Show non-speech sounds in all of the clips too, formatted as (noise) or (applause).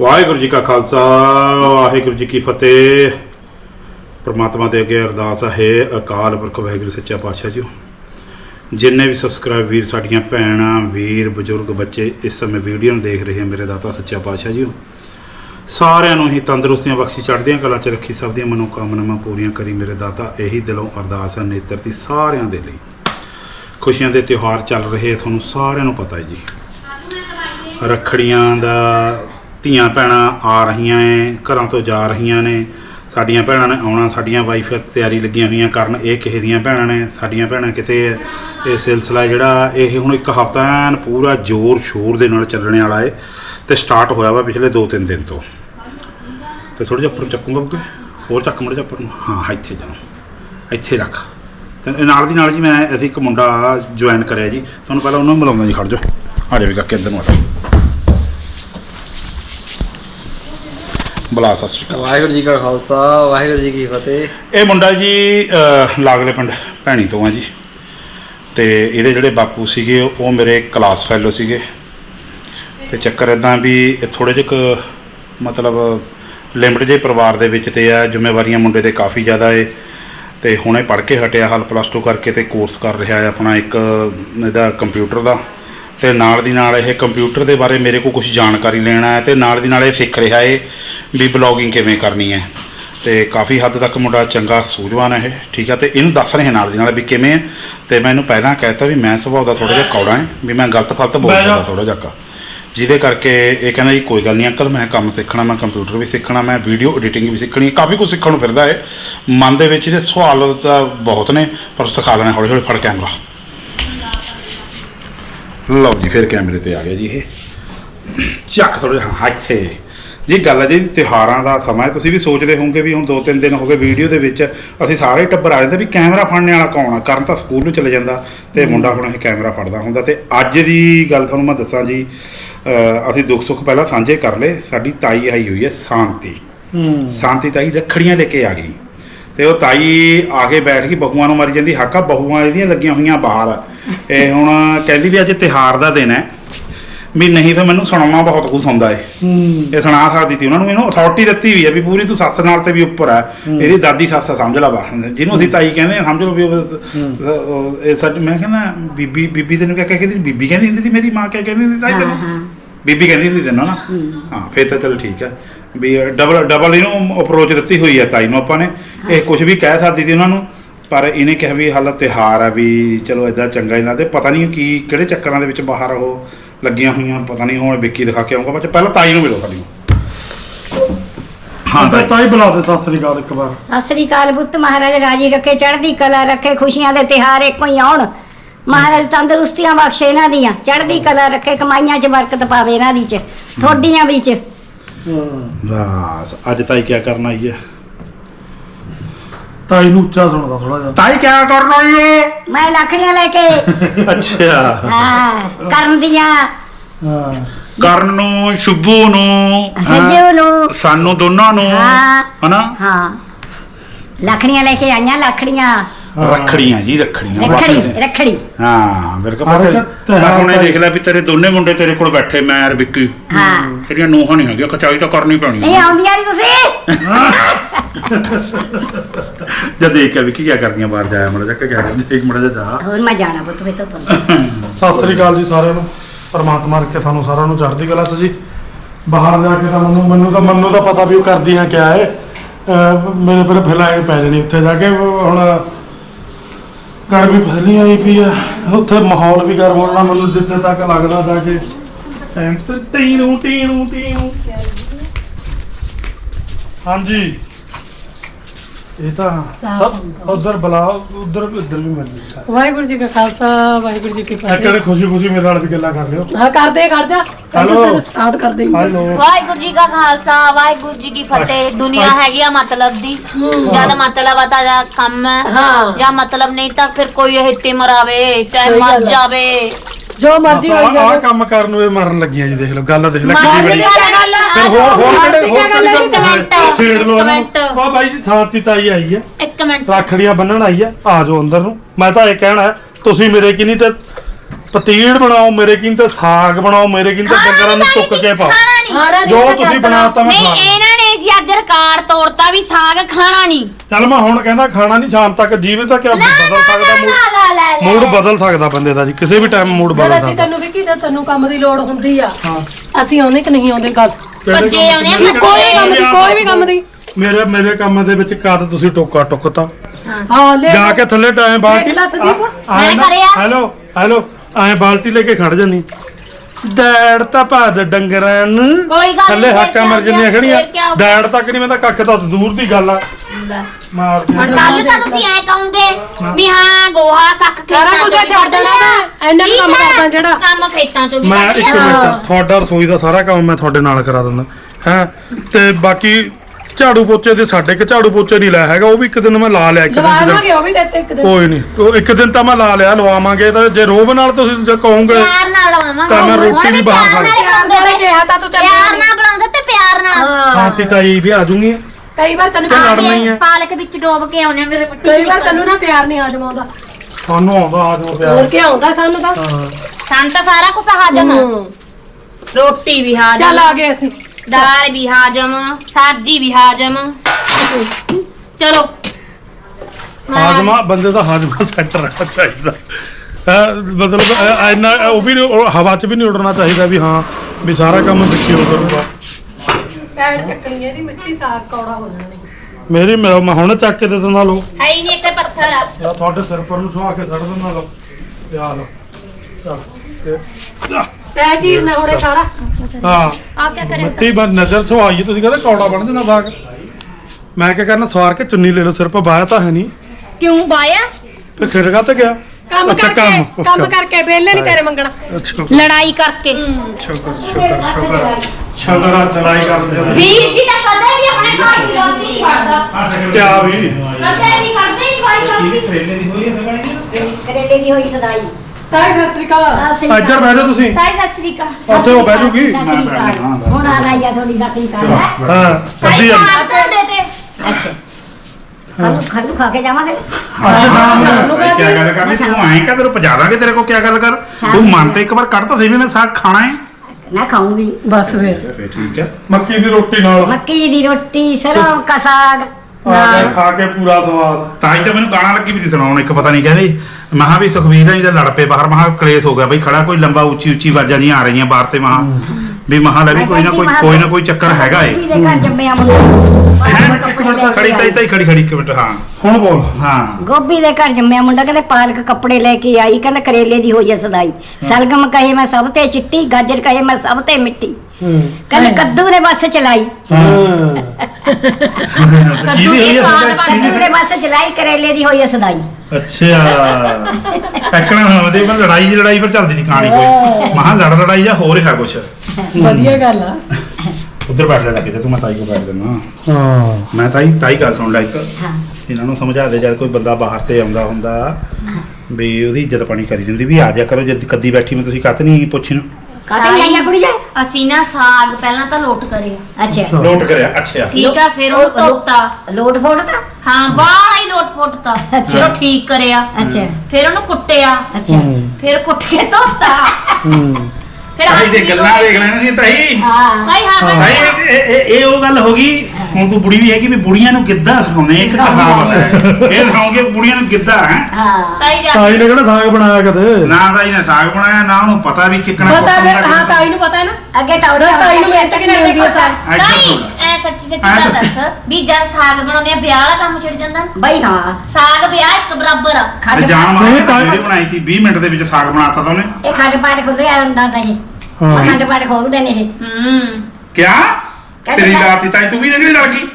ਵਾਹਿਗੁਰੂ ਜੀ ਕਾ ਖਾਲਸਾ, ਵਾਹਿਗੁਰੂ ਜੀ ਕੀ ਫਤਿਹ। ਪਰਮਾਤਮਾ ਦੇ ਅੱਗੇ ਅਰਦਾਸ ਹੈ ਅਕਾਲ ਪੁਰਖ ਵਾਹਿਗੁਰੂ, ਸੱਚਾ ਪਾਤਸ਼ਾਹ ਜੀ ਜਿੰਨੇ ਵੀ ਸਬਸਕ੍ਰਾਈਬ ਵੀਰ, ਸਾਡੀਆਂ ਭੈਣਾਂ, ਵੀਰ, ਬਜ਼ੁਰਗ, ਬੱਚੇ, ਇਸ ਸਮੇਂ ਵੀਡੀਓ ਨੂੰ ਦੇਖ ਰਹੇ ਮੇਰੇ ਦਾਤਾ ਸੱਚਾ ਪਾਤਸ਼ਾਹ ਜੀ ਸਾਰਿਆਂ ਨੂੰ ਹੀ ਤੰਦਰੁਸਤੀਆਂ ਬਖਸ਼ੀ ਚੜ੍ਹਦੀਆਂ ਕਲਾ ਚ ਰੱਖੀ, ਸਭ ਦੀਆਂ ਮਨੋਕਾਮਨਾਵਾਂ ਪੂਰੀਆਂ ਕਰੀ ਮੇਰੇ ਦਾਤਾ। ਇਹੀ ਦਿਲੋਂ ਅਰਦਾਸ ਹੈ ਨੇਤਰ ਦੀ ਸਾਰਿਆਂ ਦੇ ਲਈ। ਖੁਸ਼ੀਆਂ ਦੇ ਤਿਉਹਾਰ ਚੱਲ ਰਹੇ ਤੁਹਾਨੂੰ ਸਾਰਿਆਂ ਨੂੰ ਪਤਾ ਹੈ ਜੀ। ਰੱਖੜੀਆਂ ਦਾ ਧੀਆਂ ਭੈਣਾਂ ਆ ਰਹੀਆਂ ਏ ਘਰਾਂ ਤੋਂ ਜਾ ਰਹੀਆਂ ਨੇ। ਸਾਡੀਆਂ ਭੈਣਾਂ ਨੇ ਆਉਣਾ, ਸਾਡੀਆਂ ਵਾਈਫ ਤਿਆਰੀ ਲੱਗੀਆਂ ਹੋਈਆਂ ਕਰਨ, ਇਹ ਕਿਸੇ ਦੀਆਂ ਭੈਣਾਂ ਨੇ, ਸਾਡੀਆਂ ਭੈਣਾਂ ਕਿਤੇ ਇਹ ਸਿਲਸਿਲਾ ਜਿਹੜਾ, ਇਹ ਹੁਣ ਇੱਕ ਹਫ਼ਤਾ ਐਨ ਪੂਰਾ ਜ਼ੋਰ ਸ਼ੋਰ ਦੇ ਨਾਲ ਚੱਲਣ ਵਾਲਾ ਏ, ਤੇ ਸਟਾਰਟ ਹੋਇਆ ਵਾ ਪਿਛਲੇ 2-3 ਦਿਨ ਤੋਂ। ਤੇ ਥੋੜਾ ਜਿਹਾ ਉੱਪਰ ਨੂੰ ਚੱਕੂਗਾ ਬੁੱਕੇ ਹੋਰ ਚੱਕ ਮੜ ਜਾ ਉੱਪਰ? ਨੂੰ ਹਾਂ, ਇੱਥੇ ਜਾਣਾ। ਇੱਥੇ ਰੱਖ। ਤੇ ਨਾਲ ਦੀ ਨਾਲ ਜੀ ਮੈਂ, ਅਸੀਂ ਇੱਕ ਮੁੰਡਾ ਜੁਆਇਨ ਕਰਿਆ ਜੀ। ਤੁਹਾਨੂੰ ਪਹਿਲਾਂ ਉਹਨੂੰ ਮਿਲਾਉਂਦਾ ਜੀ, ਖੜ ਜਾਓ। ਆ ਜਾਵੇ ਕਾਕੇ ਇੱਧਰ ਨੂੰ ਆ ਬੁਲਾ ਸਤਿ ਸ਼੍ਰੀ ਅਕਾਲ। ਵਾਹਿਗੁਰੂ ਜੀ ਕਾ ਖਾਲਸਾ ਵਾਹਿਗੁਰੂ ਜੀ ਕੀ ਫਤਿਹ। ਇਹ ਮੁੰਡਾ ਜੀ ਲਾਗਲੇ ਪਿੰਡ ਭੈਣੀ ਤੋਂ ਆ ਜੀ। ਤੇ ਇਹਦੇ ਜਿਹੜੇ ਬਾਪੂ ਸੀਗੇ ਉਹ ਮੇਰੇ ਕਲਾਸ ਫੈਲੋ ਸੀਗੇ। ਤੇ ਚੱਕਰ ਇਦਾਂ ਵੀ ਥੋੜੇ ਜਿਹੇ ਮਤਲਬ ਲਿਮਟ ਜੇ ਪਰਿਵਾਰ ਦੇ ਵਿੱਚ ਤੇ ਆ ਜ਼ਿੰਮੇਵਾਰੀਆਂ ਮੁੰਡੇ ਤੇ ਕਾਫੀ ਜ਼ਿਆਦਾ ਏ। ਤੇ ਹੁਣੇ ਪੜ੍ਹ ਕੇ ਹਟਿਆ ਹਾਲ ਪਲੱਸ 2 ਕਰਕੇ ਤੇ ਕੋਰਸ ਕਰ ਰਿਹਾ ਹੈ ਆਪਣਾ ਇੱਕ ਇਹਦਾ ਕੰਪਿਊਟਰ ਦਾ। ਤੇ ਨਾਲ ਦੀ ਨਾਲ ਇਹ ਕੰਪਿਊਟਰ ਦੇ ਬਾਰੇ ਮੇਰੇ ਕੋਲ ਕੁਝ ਜਾਣਕਾਰੀ ਲੈਣਾ ਹੈ ਤੇ ਨਾਲ ਦੀ ਨਾਲ ਇਹ ਸਿੱਖ ਰਿਹਾ ਏ ਵੀ ਬਲੌਗਿੰਗ ਕਿਵੇਂ ਕਰਨੀ ਹੈ। ਤੇ ਕਾਫੀ ਹੱਦ ਤੱਕ ਮੁੰਡਾ ਚੰਗਾ ਸੂਝਵਾਨ ਹੈ ਇਹ ਠੀਕ ਹੈ ਤੇ ਇਹਨੂੰ ਦੱਸ ਰਹੇ ਨਾਲ ਦੀ ਨਾਲ ਵੀ ਕਿਵੇਂ ਹੈ। ਤੇ ਮੈਂ ਇਹਨੂੰ ਪਹਿਲਾਂ ਕਹਿਤਾ ਵੀ ਮੈਂ ਸੁਭਾਅ ਦਾ ਥੋੜਾ ਜਿਹਾ ਕੌੜਾ ਹੈ ਵੀ ਮੈਂ ਗਲਤ ਫਲਤ ਬੋਲਦਾ ਥੋੜਾ ਜਿਹਾ। ਜਿਹਦੇ ਕਰਕੇ ਇਹ ਕਹਿੰਦਾ ਜੀ ਕੋਈ ਗੱਲ ਨਹੀਂ ਅੰਕਲ ਮੈਂ ਕੰਮ ਸਿੱਖਣਾ ਮੈਂ ਕੰਪਿਊਟਰ ਵੀ ਸਿੱਖਣਾ ਮੈਂ ਵੀਡੀਓ ਐਡੀਟਿੰਗ ਵੀ ਸਿੱਖਣੀ ਹੈ ਕਾਫੀ ਕੁਝ ਸਿੱਖਣ ਨੂੰ ਫਿਰਦਾ ਹੈ ਮਨ ਦੇ ਵਿੱਚ ਇਹਦੇ ਸਵਾਲ ਤਾਂ ਬਹੁਤ ਨੇ ਪਰ ਸਿਖਾ ਦੇਣਾ ਹੌਲੀ ਹੌਲੀ ਫੜ ਕੈਮਰਾ ਲਓ ਜੀ ਫਿਰ ਕੈਮਰੇ ਤੇ ਆ ਗਿਆ ਜੀ ਇਹ। ਚੱਕ ਥੋੜੇ ਹਾਂ ਇੱਥੇ। ਜੀ ਗੱਲ ਹੈ ਜੀ ਤਿਉਹਾਰਾਂ ਦਾ ਸਮਾਂ ਹੈ। ਤੁਸੀਂ ਵੀ ਸੋਚਦੇ ਹੋਵੋਗੇ ਵੀ ਹੁਣ ਦੋ ਤਿੰਨ ਦਿਨ ਹੋ ਗਏ ਵੀਡੀਓ ਦੇ ਵਿੱਚ ਅਸੀਂ ਸਾਰੇ ਟੱਬਰ ਆ ਜਾਂਦੇ ਵੀ ਕੈਮਰਾ ਫੜਨੇ ਵਾਲਾ ਕੌਣ ਆ? ਕਰਨ ਤਾਂ ਸਕੂਲ ਨੂੰ ਚਲੇ ਜਾਂਦਾ ਤੇ ਮੁੰਡਾ ਹੁਣ ਇਹ ਕੈਮਰਾ ਫੜਦਾ ਹੁੰਦਾ ਤੇ ਅੱਜ ਦੀ ਗੱਲ ਤੁਹਾਨੂੰ ਮੈਂ ਦੱਸਾਂ ਜੀ ਅਸੀਂ ਦੁੱਖ ਸੁੱਖ ਪਹਿਲਾਂ ਸਾਂਝੇ ਕਰ ਲਏ। ਸਾਡੀ ਤਾਈ ਆਈ ਹੋਈ ਹੈ ਸ਼ਾਂਤੀ। ਸ਼ਾਂਤੀ ਤਾਈ ਰੱਖੜੀਆਂ ਲੈ ਕੇ ਆ ਗਈ। ਤੇ ਉਹ ਤਾਈ ਆ ਕੇ ਬੈਠ ਗਈ ਬਹੂਆਂ ਨੂੰ ਮਾਰੀ ਜਾਂਦੀ ਹਾਕਾ ਬਹੂਆਂ ਇਹਦੀਆਂ ਲੱਗੀਆਂ ਹੋਈਆਂ ਬਾਹਰ। ਇਹ ਹੁਣ ਕਹਿੰਦੀ ਵੀ ਅੱਜ ਤਿਹਾਰ ਦਾ ਦਿਨ ਹੈ। ਵੀ ਨਹੀਂ ਫਿਰ ਮੈਨੂੰ ਸੁਣਾਉਣਾ ਬਹੁਤ ਕੁਝ ਹੁੰਦਾ ਏ। ਇਹ ਸੁਣਾ ਸਕਦੀ ਸੀ ਉਹਨਾਂ ਨੂੰ ਇਹਨੂੰ ਅਥਾਰਟੀ ਦਿੱਤੀ ਵੀ ਹੈ ਵੀ ਪੂਰੀ ਤੂੰ ਸੱਸ ਨਾਲ ਤੇ ਵੀ ਉੱਪਰ ਹੈ। ਇਹਦੀ ਦਾਦੀ ਸੱਸ ਆ, ਸਮਝ ਲਾ ਵਾ ਜਿਹਨੂੰ ਅਸੀਂ ਤਾਈ ਕਹਿੰਦੇ ਆ ਸਮਝ ਲਓ ਵੀ ਉਹ- ਉਹ- ਇਹ ਸਾਡੀ ਮੈਂ ਕਹਿੰਦਾ ਬੀਬੀ ਬੀਬੀ ਤੈਨੂੰ ਕਿਆ ਕਹਿ ਕਹਿੰਦੀ ਬੀਬੀ ਕਹਿੰਦੀ ਹੁੰਦੀ ਸੀ ਮੇਰੀ ਮਾਂ ਕਿਆ ਕਹਿੰਦੀ ਹੁੰਦੀ ਸੀ ਤਾਈ ਤੈਨੂੰ? ਬੀਬੀ ਕਹਿੰਦੀ ਹੁੰਦੀ ਤੈਨੂੰ ਨਾ? ਹਾਂ। ਫਿਰ ਤਾਂ ਚਲ ਠੀਕ ਹੈ। ਵੀ ਡਬਲ ਡਬਲ ਇਹਨੂੰ ਅਪਰੋਚ ਦਿੱਤੀ ਹੋਈ ਹੈ ਤਾਈ ਨੂੰ ਆਪਾਂ ਨੇ। ਇਹ ਕੁਝ ਵੀ ਕਹਿ ਸਕਦੀ ਸੀ ਉਹਨਾਂ ਨੂੰ ਪਰ ਇਹਨੇ ਕਿਹਾ ਵੀ ਹਾਲ ਤਿਹਾਰ ਆ ਵੀ ਚਲੋ ਇਦਾਂ ਚੰਗਾ ਇਹਨਾਂ ਦੇ ਪਤਾ ਨਹੀਂ ਕੀ ਕਿਹੜੇ ਚੱਕਰਾਂ ਦੇ ਵਿੱਚ ਬਾਹਰ ਉਹ ਲੱਗੀਆਂ ਹੋਈਆਂ ਪਤਾ ਨਹੀਂ ਹੁਣ ਵਿੱਕੀ ਦਿਖਾ ਕੇ ਆਉਂਗਾ ਬੱਚਾ ਪਹਿਲਾਂ ਤਾਈ ਨੂੰ ਮਿਲੋ ਸਾਡੀ। ਹਾਂ ਤਾਂ ਤਾਈ। ਤਾਈ ਬੁਲਾ ਦੇ ਸਤਿ ਸ੍ਰੀ ਅਕਾਲ ਇੱਕ ਵਾਰ। ਸਤਿ ਸ੍ਰੀ ਅਕਾਲ ਪੁੱਤ ਮਹਾਰਾਜ ਰਾਜੀ ਰੱਖੇ ਚੜ੍ਹਦੀ ਕਲਾ ਰੱਖੇ ਖੁਸ਼ੀਆਂ ਦੇ ਤਿਹਾਰ ਇੱਕੋ ਹੀ ਆਉਣ। ਮਹਾਰਾਜ ਤੰਦਰੁਸਤੀਆਂ ਬਖਸ਼ੇ ਇਹਨਾਂ ਦੀਆਂ ਚੜ੍ਹਦੀ ਕਲਾ ਰੱਖੇ ਕਮਾਈਆਂ 'ਚ ਬਰਕਤ ਪਾਵੇ ਇਹਨਾਂ ਦੀ 'ਚ ਥੋਡੀਆਂ ਵਿੱਚ ਬਸ ਅੱਜ ਤਾਈ ਕੀ ਕਰਨ ਆਈ ਹੈ? ਤਾਈ ਨੂੰ ਉੱਚਾ ਸੁਣਦਾ ਥੋੜਾ ਜਿਹਾ। ਤਾਈ ਕੀ ਕਰਨ ਆਈ ਹੈ ਮੈਂ ਲੱਖੜੀਆਂ ਲੈ ਕੇ। (laughs) ਅੱਛਾ। ਹਾਂ ਕਰਨ ਦੀਆਂ। ਹਾਂ। ਕਰਨ ਨੂੰ ਸ਼ੁਭੂ ਨੂੰ ਸੱਜੂ ਨੂੰ। ਸਾਨੂੰ ਦੋਨਾਂ ਨੂੰ ਹਾਂ। ਹਨਾ? ਹਾਂ। ਲੱਖੜੀਆਂ ਲੈ ਕੇ ਆਈਆਂ ਲੱਖੜੀਆਂ ਰੱਖੜੀਆਂ ਜੀ ਰੱਖੜੀਆਂ। ਰੱਖੜੀ ਰੱਖੜੀ। ਹਾਂ ਮੇਰੇ ਕੋਲ ਪਤਾ ਤਿਉਹਾਰ ਮੈਂ ਹੁਣੇ ਦੇਖ ਲਿਆ ਵੀ ਤੇਰੇ ਦੋਨੇ ਮੁੰਡੇ ਤੇਰੇ ਕੋਲ ਬੈਠੇ ਮੈਂ ਔਰ ਵਿੱਕੀ। ਹਾਂ। ਤੇਰੀਆਂ ਨੂੰਹਾਂ ਨਹੀਂ ਹੈਗੀਆਂ ਖਚਾਈ ਤਾਂ ਕਰਨੀ ਪੈਣੀ ਇਹ ਆਉਂਦੀਆਂ ਨਹੀਂ ਤੁਸੀਂ। ਜਦ ਦੇਖ ਕੇ ਵਿੱਕੀ ਕੀ ਕਰਦੀਆਂ ਬਾਹਰ ਜਾਇਆ ਮੜਾ ਜਾ ਕੇ ਕਹਿ ਰਿਹਾ ਇੱਕ ਮੜਾ ਜਾ। ਹੋਰ ਮੈਂ ਜਾਣਾ ਪੁੱਤ ਵੇ ਤੋਂ ਸਤਿ ਸ੍ਰੀ ਅਕਾਲ ਜੀ ਸਾਰਿਆਂ ਨੂੰ। ਪਰਮਾਤਮਾ ਰੱਖੇ ਤੁਹਾਨੂੰ ਸਾਰਿਆਂ ਨੂੰ ਚੜ੍ਹਦੀ ਕਲਾ ਚ ਜੀ। ਬਾਹਰ ਜਾ ਕੇ ਤਾਂ ਮੈਨੂੰ ਮੈਨੂੰ ਤਾਂ ਮੈਨੂੰ ਤਾਂ ਪਤਾ ਵੀ ਉਹ ਕਰਦੀਆਂ ਕਿਆ ਹੈ ਮੇਰੇ ਪਰ ਫੈਲਾਏ ਪੈ ਜਣੀ ਉੱਥੇ ਜਾ ਕੇ। ਹੁਣ ਗਰਮੀ ਫੈਲੀ ਆਈ ਪਈ ਆ। ਉੱਥੇ ਮਾਹੌਲ ਵੀ ਗਰਮ ਹੋਣਾ ਮੈਨੂੰ ਜਿੱਥੇ ਤੱਕ ਲੱਗਦਾ ਜਾ ਕੇ ਟਾਈਮ ਤੇ ਟੀਨੂ ਟੀਨੂ ਟੀਨੂ ਹਾਂਜੀ। ਇਹ ਤਾਂ ਉਧਰ ਬੁਲਾ ਉਧਰ ਵੀ ਮਿਲ ਜੂਗਾ ਵਾਹਿਗੁਰੂ ਜੀ ਕਾ ਖਾਲਸਾ ਵਾਹਿਗੁਰੂ ਜੀ ਕੀ ਇਹ ਫਤਿਹ। ਕਿਹੜੇ ਖੁਸ਼ੀ ਖੁਸ਼ੀ ਮੇਰੇ ਨਾਲ ਵੀ ਗੱਲਾਂ ਕਰ ਲਿਓ ਹਾਂ? ਕਰਦੇ ਕਰ ਜਾ ਹੈਲੋ। ਸਟਾਰਟ ਕਰ ਦੇ ਹੈਲੋ ਵਾਹਿਗੁਰੂ ਜੀ ਕਾ ਖਾਲਸਾ ਵਾਹਿਗੁਰੂ ਜੀ ਕੀ ਫਤਿਹ। ਦੁਨੀਆ ਹੈਗੀ ਆ ਮਤਲਬ ਦੀ। ਜਦ ਮਤਲਬ ਆ ਤਾਂ ਜਾਂ ਕੰਮ ਹੈ। ਹਾਂ। ਜਾਂ ਮਤਲਬ ਨਹੀਂ ਤਾਂ ਫਿਰ ਕੋਈ ਇਹ ਹਿੱਤੇ ਮਰਾਵੇ ਚਾਹੇ ਸਹੀ ਮਰ ਗੱਲ। ਜਾਵੇ। ਜੋ ਮਰਜ਼ੀ ਹੋਈ ਆ ਜਾਵੇ ਕੰਮ ਕਰਨ ਨੂੰ ਇਹ ਮਰਨ ਲੱਗੀਆਂ ਜੀ ਦੇਖ ਲਓ ਗੱਲ ਦੇਖ ਲੈ ਕਿੰਨੀ ਬੜੀ ਗੱਲ ਆ। ਫਿਰ ਹੋਰ ਹੋਰ ਕਿਹੜੇ ਹੋਰ ਗੱਲ ਕਿਹੜੀ ਗੱਲ ਛੇੜ ਲਓ ਇਹਨੂੰ। ਬਾਈ ਜੀ ਸ਼ਾਂਤੀ ਤਾਈ ਆਈ ਹੈ। ਇੱਕ ਮਿੰਟ। ਰਾਖੜੀਆਂ ਬੰਨਣ ਆਈ ਹੈ। ਆ ਜਾਓ ਅੰਦਰ ਨੂੰ। ਮੈਂ ਤਾਂ ਇਹ ਕਹਿਣਾ ਹੈ, ਤੁਸੀਂ ਮੇਰੇ ਕੀ ਨਹੀਂ ਤੇ ਪਤੀੜ ਬਣਾਓ ਮੇਰੇ ਕੀ ਨਹੀਂ ਤੇ ਸਾਗ ਬਣਾਓ ਮੇਰੇ ਕੀ ਨਹੀਂ ਤੇ ਡੰਗਰਾਂ ਨੂੰ ਟੁੱਕ ਕੇ ਪਾਓ। ਖਾਣਾ ਨਹੀਂ। ਖਾਣਾ ਨਹੀਂ ਜੋ ਤੁਸੀਂ। ਬਣਾਤਾ ਮੈਂ ਨਹੀਂ। ਇਹਨਾਂ ਨੇ ਜੀ ਅੱਜ ਰਿਕਾਰਡ ਤੋੜਤਾ ਵੀ ਸਾਗ ਖਾਣਾ ਨਹੀਂ। ਚੱਲ ਮੈਂ ਹੁਣ ਕਹਿੰਦਾ ਖਾਣਾ ਨਹੀਂ ਸ਼ਾਮ ਤੱਕ ਜੀਵੇ ਤਾਂ ਕਿਆ ਬਦਲ ਸਕਦਾ ਮੂਡ। ਮੂਡ ਬਦਲ ਸਕਦਾ ਬੰਦੇ ਦਾ ਜੀ ਕਿਸੇ ਵੀ ਟਾਈਮ ਮੂਡ ਜਦ ਬਦਲ ਅਸੀਂ ਸਕਦਾ। ਤੈਨੂੰ ਵੀ ਕੀਤਾ ਤੈਨੂੰ ਕੰਮ ਦੀ ਲੋੜ ਹੁੰਦੀ ਆ। ਹਾਂ। ਅਸੀਂ ਆਉਂਦੇ ਕਿ ਨਹੀਂ ਆਉਂਦੇ ਗੱਲ? ਕਿਹੜੇ ਭੱਜੇ ਕੰਮ ਆਉਣੇ ਆ, ਮੇਰੇ ਕੋਈ ਵੀ ਕੰਮ ਦੀ ਕੋਈ ਵੀ ਕੰਮ ਦੀ। ਮੇਰੇ ਮੇਰੇ ਕੰਮ ਦੇ ਵਿੱਚ ਕਦ ਤੁਸੀਂ ਟੋਕਾ ਟੁੱਕਤਾ? ਹਾਂ ਲੈ ਜਾ ਕੇ ਥੱਲੇ ਟਾਈਮ ਬਾਲਟੀ। ਦੇਖ ਲੈ ਸੰਦੀਪ। ਆਏ ਨਾ- ਮੈਂ ਕਰਿਆ। Hello hello. ਐ ਬਾਲਟੀ ਲੈ ਕੇ ਖੜ ਜਾਨੀ ਦੈੜ ਤਾਂ ਭਾਦ ਡੰਗਰਾਂ ਨੂੰ। ਕੋਈ ਗੱਲ ਨੀ, ਥੱਲੇ ਹਾਕਾਂ ਕਿਆ ਮਰ ਫਿਰ ਖੜੀਆਂ। ਕਿਆ ਹੋ ਦੈੜ ਤੱਕ ਨਹੀਂ ਮੈਂ ਤਾਂ ਕੱਖ ਤਾਂ ਦੂਰ ਦੀ ਗੱਲ ਆ। ਮਾਰ ਕੇ ਕੱਲ ਤਾਂ ਤੁਸੀਂ ਐ ਕਹੋਗੇ ਵੀ ਹਾਂ ਗੋਹਾ ਕੱਖ ਸਾਰਾ ਖੇਤਾਂ ਕੁਝ ਚੋਂ ਛੱਡ ਦੇਣਾ ਨਾ ਇੰਨਾ ਕੁ ਠੀਕ ਕੰਮ ਕਰਦਾ ਜਿਹੜਾ। ਕੰਮ ਖੇਤਾਂ ਚੋਂ ਵੀ ਮੈਂ ਕੱਢ ਇੱਕ ਲਿਆ। ਮਿੰਟ ਤੁਹਾਡਾ ਰਸੋਈ ਦਾ ਸਾਰਾ ਕੰਮ ਮੈਂ ਤੁਹਾਡੇ ਨਾਲ ਕਰਾ ਦਿੰਦਾ। ਹੈ? ਤੇ ਬਾਕੀ ਝਾੜੂ ਪੋਚੇ ਦੇ ਸਾਡੇ ਇੱਕ ਝਾੜੂ ਪੋਚੇ ਨਹੀਂ ਲਾਇਆ ਹੈਗਾ ਉਹ ਵੀ ਇੱਕ ਦਿਨ ਮੈਂ ਲਾ ਲਿਆ ਇੱਕ ਦਿਨ ਉਹ ਵੀ ਦਿੱਤੇ ਇੱਕ ਦਿਨ। ਕੋਈ ਨਹੀਂ ਉਹ ਇੱਕ ਦਿਨ ਤਾਂ ਮੈਂ ਲਾ ਲਿਆ ਲਵਾਵਾਂਗੇ ਤਾਂ ਜੇ ਰੋਬ ਨਾਲ ਤੁਸੀਂ ਜੇ ਕਹੋਗੇ ਪਿਆਰ ਨਾਲ ਲਵਾਵਾਂਗੇ। ਤਾਂ ਮੈਂ ਰੋਟੀ ਵੀ ਬਾਹਰ ਪਿਆਰ ਨਾਲ ਹੀ ਪਿਆਰ ਬਣਾਉਂਦੇ ਨਾਲ। ਕਿਹਾ ਤਾਂ ਤੂੰ ਚੱਲ ਪਿਆਰ ਨਾਲ ਬਣਾਉਂਦੇ ਤੇ ਪਿਆਰ ਨਾਲ। ਹਾਂ। ਸ਼ਾਂਤੀ ਤਾਈ ਵੀ ਆ ਜੂਗੀ। ਕਈ ਵਾਰ ਤੈਨੂੰ ਤੇ ਪਿਆਰ ਲੜਨਾ ਹੀ ਨਹੀਂ ਹੈ। ਪਾਲਕ ਵਿੱਚ ਡੋਬ ਕੇ ਆਉਣੇ ਮੇਰੇ ਮਿੱਟੀ ਕਈ ਵਾਰ ਤੈਨੂੰ ਨਾ ਪਿਆਰ ਨਹੀਂ ਆਜਮਾਉਂਦਾ ਸਾਨੂੰ ਆਉਂਦਾ ਆ ਜੋ ਪਿਆਰ। ਹੋਰ ਕੀ ਆਉਂਦਾ ਸਾਨੂੰ ਤਾਂ? ਸਾਨੂੰ ਤਾਂ ਸਾਰਾ ਕੁਝ ਹਾਜ਼ਮ ਆ। ਹੂੰ। ਰੋਟੀ ਵੀ ਹਾਜ਼ਮ ਚੱਲ ਆ। ਗਏ ਅਸੀਂ। ਦਾਲ ਵੀ ਹਾਜ਼ਮ ਸਬਜ਼ੀ ਵੀ ਹਾਜ਼ਮ ਚਲੋ ਹਾਜਮਾ ਬੰਦੇ ਦਾ ਹਾਜਮਾ ਸੈੱਟ ਰਹਿਣਾ ਚਾਹੀਦਾ ਅਹ ਮਤਲਬ ਅਹ ਇੰਨਾ ਉਹ ਵੀ ਉਹ ਹਵਾ 'ਚ ਵੀ ਨਹੀਂ ਉੱਡਣਾ ਚਾਹੀਦਾ ਵੀ ਹਾਂ ਵੀ ਸਾਰਾ ਕੰਮ ਵਿੱਚੇ ਹੋ ਕਰੂਗਾ ਪੈੜ ਚੱਕਣੀ ਇਹਦੀ ਮਿੱਟੀ ਸਾਗ ਕੌੜਾ ਹੋ ਜਾਣਾ। ਨਹੀਂ ਮੇਰੀ ਮੈਂ ਮੈਂ ਹੁਣ ਚੱਕ ਕੇ ਦੇ ਦਿੰਦਾ ਲੋ ਹੈ ਹੀ ਨਹੀਂ ਇੱਥੇ ਪੱਥਰ। ਆ ਤੁਹਾਡੇ ਸਿਰ ਪਰ ਨੂੰ ਸੁਆ ਕੇ ਸੜ ਦਿੰਦਾ ਲੋ ਤੇ ਆ ਲੋ ਚੱਲ ਤੇ ਤੈ ਚੀਰ ਨਾ ਹੁਣੇ ਸਾਰਾ। ਹਾਂ। ਆ ਕੀ ਕਰੇ ਮਿੱਟੀ ਬਣ ਨਜ਼ਰ ਸਵਾਈਏ ਤੁਸੀਂ ਕਹਿੰਦੇ ਕੌੜਾ ਬਣ ਜਾਣਾ ਸਾਗ। ਮੈਂ ਕਿਆ ਕਰਨਾ ਸਵਾਰ ਕੇ ਚੁੰਨੀ ਲੈ ਲਓ ਸਿਰ ਪਰ ਬਾਇਆ ਤਾਂ ਹੈ ਨਹੀਂ। ਕਿਉਂ ਬਾਇਆ? ਤੇ ਖਿੜਗਾ ਤੇ ਗਿਆ? ਕੰਮ ਅੱਛਾ, ਕਰਕੇ ਕੰਮ, ਕੰਮ। ਕਰਕੇ ਵੇਲੇ ਨਹੀਂ ਤੇਰੇ ਮੰਗਣਾ। ਅੱਛਾ। ਲੜਾਈ ਕਰਕੇ। ਸ਼ੁਕਰ ਸ਼ੁਕਰ ਸ਼ੁਕਰ। ਸ਼ੁਕਰ ਆ ਚਲਾਈ ਕਰਦੇ ਵੀਰ ਜੀ ਤਾਂ ਕਦੇ ਵੀ ਆਪਣੇ ਭਾਈ ਦੀ ਰੋਟੀ ਨਹੀਂ ਖੜਦਾ ਕਿਆ ਵੀ ਕਦੇ ਨਹੀਂ ਖੜਦੇ ਹੀ ਭਾਈ ਰੋਟੀ ਕਰੇਲੇ ਦੀ ਹੋਈ ਸਦਾਈ। ਤਾਈ ਸਤਿ ਸ੍ਰੀ ਅਕਾਲ। ਇੱਧਰ ਬਹਿ ਜਾਓ ਤੁਸੀਂ। ਸਾਈ ਸਤਿ ਸ੍ਰੀ ਅਕਾਲ। ਉੱਥੇ ਉਹ ਬਹਿ ਜੂਗੀ। ਸਤਿ ਸ੍ਰੀ ਅਕਾਲ। ਹੁਣ ਆ ਰਹੀ ਆ ਥੋੜੀ ਸਤਿ ਸ੍ਰੀ ਅਕਾਲ ਹੈ ਹਾਂ ਸਾਈ ਅੱਧੀ ਆ ਸਾਗ ਤਾਂ ਦੇ ਦੇ। ਅੱਛਾ। ਖਾਲੂ ਖਾਲੂ ਖਾ ਕੇ ਜਾਵਾਂਗੇ। ਨੂੰ। ਕਹਾ ਕਿਆ ਗੱਲ ਕਰਨੀ? ਤੂੰ ਆਏ ਕਾ ਤੇਰੇ ਪਜਾ ਦਾਂਗੇ ਤੇਰੇ ਕੋ ਕਿਆ ਗੱਲ ਕਰ? ਤੂੰ ਮਨ ਤੇ ਇੱਕ ਵਾਰ ਕੱਢ ਤਾਂ ਸਹੀ ਵੀ ਮੈਂ ਸਾਗ ਖਾਣਾ ਹੈ। ਮੈਂ ਖਾਊਂਗੀ। ਬਸ ਫੇਰ। ਠੀਕ ਹੈ। ਮੱਕੀ ਦੀ ਰੋਟੀ ਨਾਲ। ਮੱਕੀ ਦੀ ਰੋਟੀ ਸਰੋਂ ਕਾ ਸਾਗ। ਆ ਕੇ ਖਾ ਕੇ ਪੂਰਾ ਸਵਾਦ। ਤਾਂ ਹੀ ਤਾਂ ਮੈਨੂੰ ਗਾਣਾ ਲੱਗੀ ਵੀ ਸੀ ਸੁਣਾਉਣ ਇੱਕ ਪਤਾ ਨਹੀਂ ਕਹਿੰਦੇ ਮਹਾ ਵੀ ਸੁਖਵੀਰ ਜੀ ਦਾ ਲੜ ਪਏ ਬਾਹਰ ਮਹਾ ਕਲੇਸ਼ ਹੋ ਗਿਆ ਬਈ ਖੜਾ ਕੋਈ ਲੰਬਾ ਉੱਚੀ ਉੱਚੀ ਆਵਾਜ਼ਾਂ ਨਹੀਂ ਆ ਰਹੀਆਂ ਬਾਹਰ ਤੇ ਮਹਾ ਵੀ ਮਹਾ ਲੈ ਵੀ ਕੋਈ ਨਾ ਕੋਈ ਕੋਈ ਨਾ ਕੋਈ ਚੱਕਰ ਹੈਗਾ ਏ। ਦੇ ਘਰ ਜੰਮਿਆ ਮੁੰਡਾ। ਖੜੀ ਤਾਈ ਤਾਈ ਖੜੀ ਖੜੀ ਇੱਕ ਮਿੰਟ ਹਾਂ। ਹੁਣ ਬੋਲ। ਹਾਂ। ਗੋਭੀ ਦੇ ਘਰ ਜੰਮਿਆ ਮੁੰਡਾ ਕਹਿੰਦੇ ਪਾਲਕ ਕੱਪੜੇ ਲੈ ਕੇ ਆਈ ਕਹਿੰਦਾ ਕਰੇਲੇ ਦੀ ਹੋਈ ਐ ਸਦਾਈ। ਸਲਗਮ ਕਹੇ ਮੈਂ ਸਭ ਤੇ ਚਿੱਟੀ ਗਾਜਰ ਕਹੇ ਮੈਂ ਸਭ ਤੇ ਮਿੱਟੀ। ਕਹਿੰਦੇ ਕੱਦੂ ਨੇ ਬੱਸ ਚਲਾਈ। ਕੱਦੂ ਦੀ ਸਵਾਦ ਬਣ ਕੱਦੂ ਨੇ ਬੱਸ ਚਲਾਈ ਕਰੇਲੇ ਦੀ ਹੋਈ ਸਦਾਈ। ਅੱਛਾ। ਐਕਣਾ ਹੁੰਦੇ ਮੈਂ ਲੜਾਈ ਦੀ ਲੜਾਈ ਪਰ ਚੱਲਦੀ ਸੀ ਕਹਾਣੀ ਕੋਈ। ਮਹਾ ਲੜ ਲੜਾਈ ਜਾਂ ਹੋ ਰਿਹਾ ਕੁਛ? ਵਧੀਆ ਗੱਲ ਆ। ਉਧਰ ਬੈਠ ਜਾ ਲੱਗੇ ਤੂੰ ਮੈਂ ਤਾਈ ਕੋ ਬੈਠ ਜਾਣਾ ਹਾਂ। ਮੈਂ ਤਾਈ ਤਾਈ ਗੱਲ ਸੁਣ ਲੈ ਇੱਕ। ਇਹਨਾਂ ਨੂੰ ਸਮਝਾ ਦੇ ਜਦ ਕੋਈ ਬੰਦਾ ਬਾਹਰ ਤੇ ਆਉਂਦਾ ਹੁੰਦਾ ਵੀ ਉਹਦੀ ਇੱਜ਼ਤ ਪਾਣੀ ਕਰੀ ਜਾਂਦੀ ਵੀ ਆ ਜਾ ਕਰੋ ਜਦ ਕੱਦੀ ਬੈਠੀ ਮੈਂ ਤੁਸੀਂ ਕੱਤ ਨਹੀਂ ਪੁੱਛੀ ਲਾਈਆ ਕੁੜੀ ਐ ਅਸੀਂ ਨਾ ਸਾਗ ਪਹਿਲਾਂ ਤਾਂ ਲੋਟ ਕਰਿਆ। ਅੱਛਾ। ਨੋਟ ਕਰਿਆ ਅੱਛਾ। ਠੀਕ ਆ ਫਿਰ ਉਹ ਧੋਤਾ। ਲੋਟ ਫੋੜ ਤਾ ਹਾਂ ਬਾਹਲਾ ਹੀ ਲੋਟ ਪੋਟਤਾ ਫਿਰ ਉਹ ਠੀਕ ਕਰਿਆ। ਅੱਛਾ। ਫਿਰ ਉਹਨੂੰ ਕੁੱਟਿਆ। ਅੱਛਾ। ਫਿਰ ਕੁੱਟ ਕੇ ਧੋਤਾ। ਫਿਰ ਤਾਈ ਦੇ ਗੱਲਾਂ। ਦੇਖ ਲੈਣਾ ਸੀ ਤਾਈ। ਹਾਂ। ਭਾਈ ਹਾਂ ਭਾਈ ਇਹ- ਇਹ ਇਹ- ਇਹ ਉਹ ਗੱਲ ਹੋ ਗਈ। ਹੁਣ ਤੂੰ ਬੁੜੀ ਵੀ ਹੈਗੀ ਵੀ ਬੁੜੀਆਂ ਨੂੰ ਗਿੱਧਾ ਸਿਖਾਉਂਦੇ ਇੱਕ ਕਹਾਵਤ ਹੈ। ਇਹ ਸਿਖਾਉਂਗੇ ਬੁੜੀਆਂ ਨੂੰ ਗਿੱਧਾ ਹੈ? ਹਾਂ। ਤਾਈ ਜਾ। ਤਾਈ ਨੇ ਕਿਹੜਾ ਸਾਗ ਬਣਾਇਆ ਕਦੇ? ਨਾ ਤਾਈ ਨੇ ਸਾਗ ਬਣਾਇਆ ਨਾ ਉਹਨੂੰ ਪਤਾ ਵੀ ਕਿੱਕਣਾ ਪਤਾ ਹਾਂ ਤਾਈ ਨੂੰ ਪਤਾ ਹੈ ਨਾ। ਅੱਗੇ ਤਾਂ ਉਹਦਾ ਤਾਈ ਨੂੰ ਮਿਹਨਤ ਕਿੰਨੀ ਹੁੰਦੀ ਆ ਸਾਗ? ਤਾਈ। ਐ ਸੱਚੀ ਸੱਚੀ ਗੱਲ ਤਾਂ- ਦੱਸ ਵੀ ਜਦ ਸਾਗ ਬਣਾਉਂਦੇ ਆ ਵਿਆਹ ਵਾਲਾ ਕੰਮ ਛਿੜ ਜਾਂਦਾ ਨਾ। ਬਈ ਹਾਂ। ਸਾਗ ਵਿਆਹ ਇੱਕ ਬਰਾਬਰ ਆ। ਤੇ ਖੱਡ ਜਾਨ ਮਾਰ ਤਾਈ- ਜਿਹੜੀ ਬਣਾਈ ਸੀ 20 ਮਿੰਟ ਦੇ ਵਿੱਚ ਸਾਗ ਬਣਾਤਾ ਤਾਂ ਉਹਨੇ। ਇਹ ਖੱਡ ਪਾੜ ਖੁੱਲੇ ਆਉਂਦਾ ਤਾਂ ਇਹ। ਹਾਂ। ਖੱਡ ਪਾੜ ਖੋਲਦੇ ਨੇ ਇਹ। ਹੂੰ। ਕਿਆ? ਸ੍ਰੀ ਰਾਤੀ ਤਾਈ ਤੂੰ ਵੀ ਨਿਕਲੀ ਲੜ ਗਈ?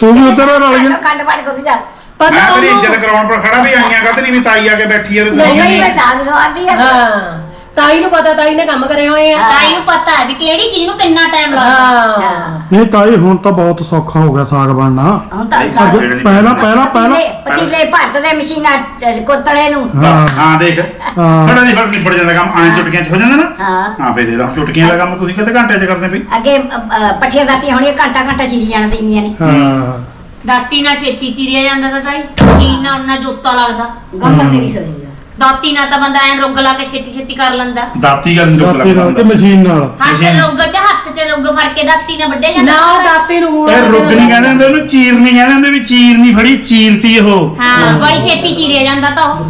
ਤੂੰ ਵੀ ਉੱਧਰ ਰਲ ਗਿਆ ਖੱਡ ਪਾੜ ਖੁੱਲ ਜਾ ਪਤਾ ਮੈਂ ਤੇਰੀ ਉਹਨੂੰ ਇੱਜ਼ਤ ਕਰਾਉਣ ਪਰ ਖੜਾ ਵੀ ਆਈਆਂ ਕਦ ਨਹੀਂ ਵੀ ਤਾਈ ਆ ਕੇ ਬੈਠੀ ਆ ਤੇ ਤੂੰ ਨਹੀਂ, ਮੈਂ ਸਾਗ ਸਵਾਦੀ ਆ। ਹਾਂ। ਤਾਈ ਨੂੰ ਪਤਾ ਤਾਈ ਨੇ ਕੰਮ ਕਰੇ ਹੋਏ ਆ। ਤਾਈ ਨੂੰ ਪਤਾ ਹੈ ਵੀ ਕਿਹੜੀ ਚੀਜ਼ ਨੂੰ ਕਿੰਨਾ ਟਾਈਮ ਲੱਗਦਾ। ਹਾਂ। ਨਹੀਂ ਤਾਈ ਹੁਣ ਤਾਂ ਬਹੁਤ ਸੌਖਾ ਹੋ ਗਿਆ ਸਾਗ ਬਣਨਾ। ਹੁਣ ਤਾਂ ਸਾਗ ਜਿਹੜੇ- ਪਹਿਲਾਂ ਪਹਿਲਾਂ ਪਹਿਲਾਂ ਪਤੀਲੇ ਪਤੀਲੇ ਭਰਤ ਦੇ ਮਸ਼ੀਨਾਂ ਅਹ, ਕੁਰਤੜੇ ਨੂੰ। ਬਸ ਹਾਂ ਦੇਖ। ਹਾਂ। ਥੋੜਾ ਜਿਹਾ ਫ਼ਰਕ ਨਿਬੜ ਜਾਂਦਾ ਕੰਮ ਆਂ ਚੁਟਕੀਆਂ ਚ ਹੋ ਜਾਂਦਾ ਨਾ। ਹਾਂ। ਹਾਂ ਫੇਰ ਦੇ ਲਾ ਚੁਟਕੀਆਂ ਦਾ ਕੰਮ ਤੁਸੀਂ ਕਿਤੇ ਘੰਟੇ ਚ ਕਰਦੇ ਪਈ ਅੱਗੇ ਅਹ, ਅਹ, ਪੱਠੀਆਂ ਦਾਤੀਆਂ ਹੋਣੀਆਂ ਘੰਟਾ ਘੰਟਾ ਚੀਰੀ ਜਾਣ ਦਿੰਦੀਆਂ ਨੇ। ਹਾਂ। ਦਾਤੀ ਨਾਲ ਛੇਤੀ ਚੀਰਿਆ ਜਾਂਦਾ ਤਾਂ ਤਾਈ। ਚੀਨ ਨਾਲ ਉਹਨਾਂ ਜੋਤਾ ਲੱਗਦਾ। ਗੰਦਰ ਤੇਰੀ ਆ। ਦਾਤੀ ਨਾਲ ਤਾਂ ਬੰਦਾ ਐ ਰੁੱਗ ਲਾ ਕੇ ਛੇਤੀ ਛੇਤੀ ਕਰ ਲੈਂਦਾ। ਦਾਤੀ ਗੱਲ ਨੂੰ ਦਾਤੀ ਨਾਲ ਤੇ ਮਸ਼ੀਨ ਨਾਲ। ਹੱਥ ਮਸ਼ੀਨ- ਰੁੱਗ ਚ ਹੱਥ ਚ ਰੁੱਗ ਫੜ ਕੇ ਦਾਤੀ ਨਾਲ ਵੱਡੇ ਜਾਂਦਾ ਨਾ ਦਾਤੇ ਨੂੰ ਹੁਣ ਇਹ ਰੁੱਗ ਨਹੀਂ ਕਹਿੰਦੇ ਹੁੰਦੇ ਉਹਨੂੰ ਚੀਰ ਨਹੀਂ ਕਹਿੰਦੇ ਹੁੰਦੇ ਵੀ ਚੀਰ ਨਹੀਂ ਫੜੀ ਚੀਰਤੀ ਉਹ। ਹਾਂ ਬੜੀ ਛੇਤੀ ਚੀਰਿਆ ਜਾਂਦਾ ਤਾਂ ਉਹ।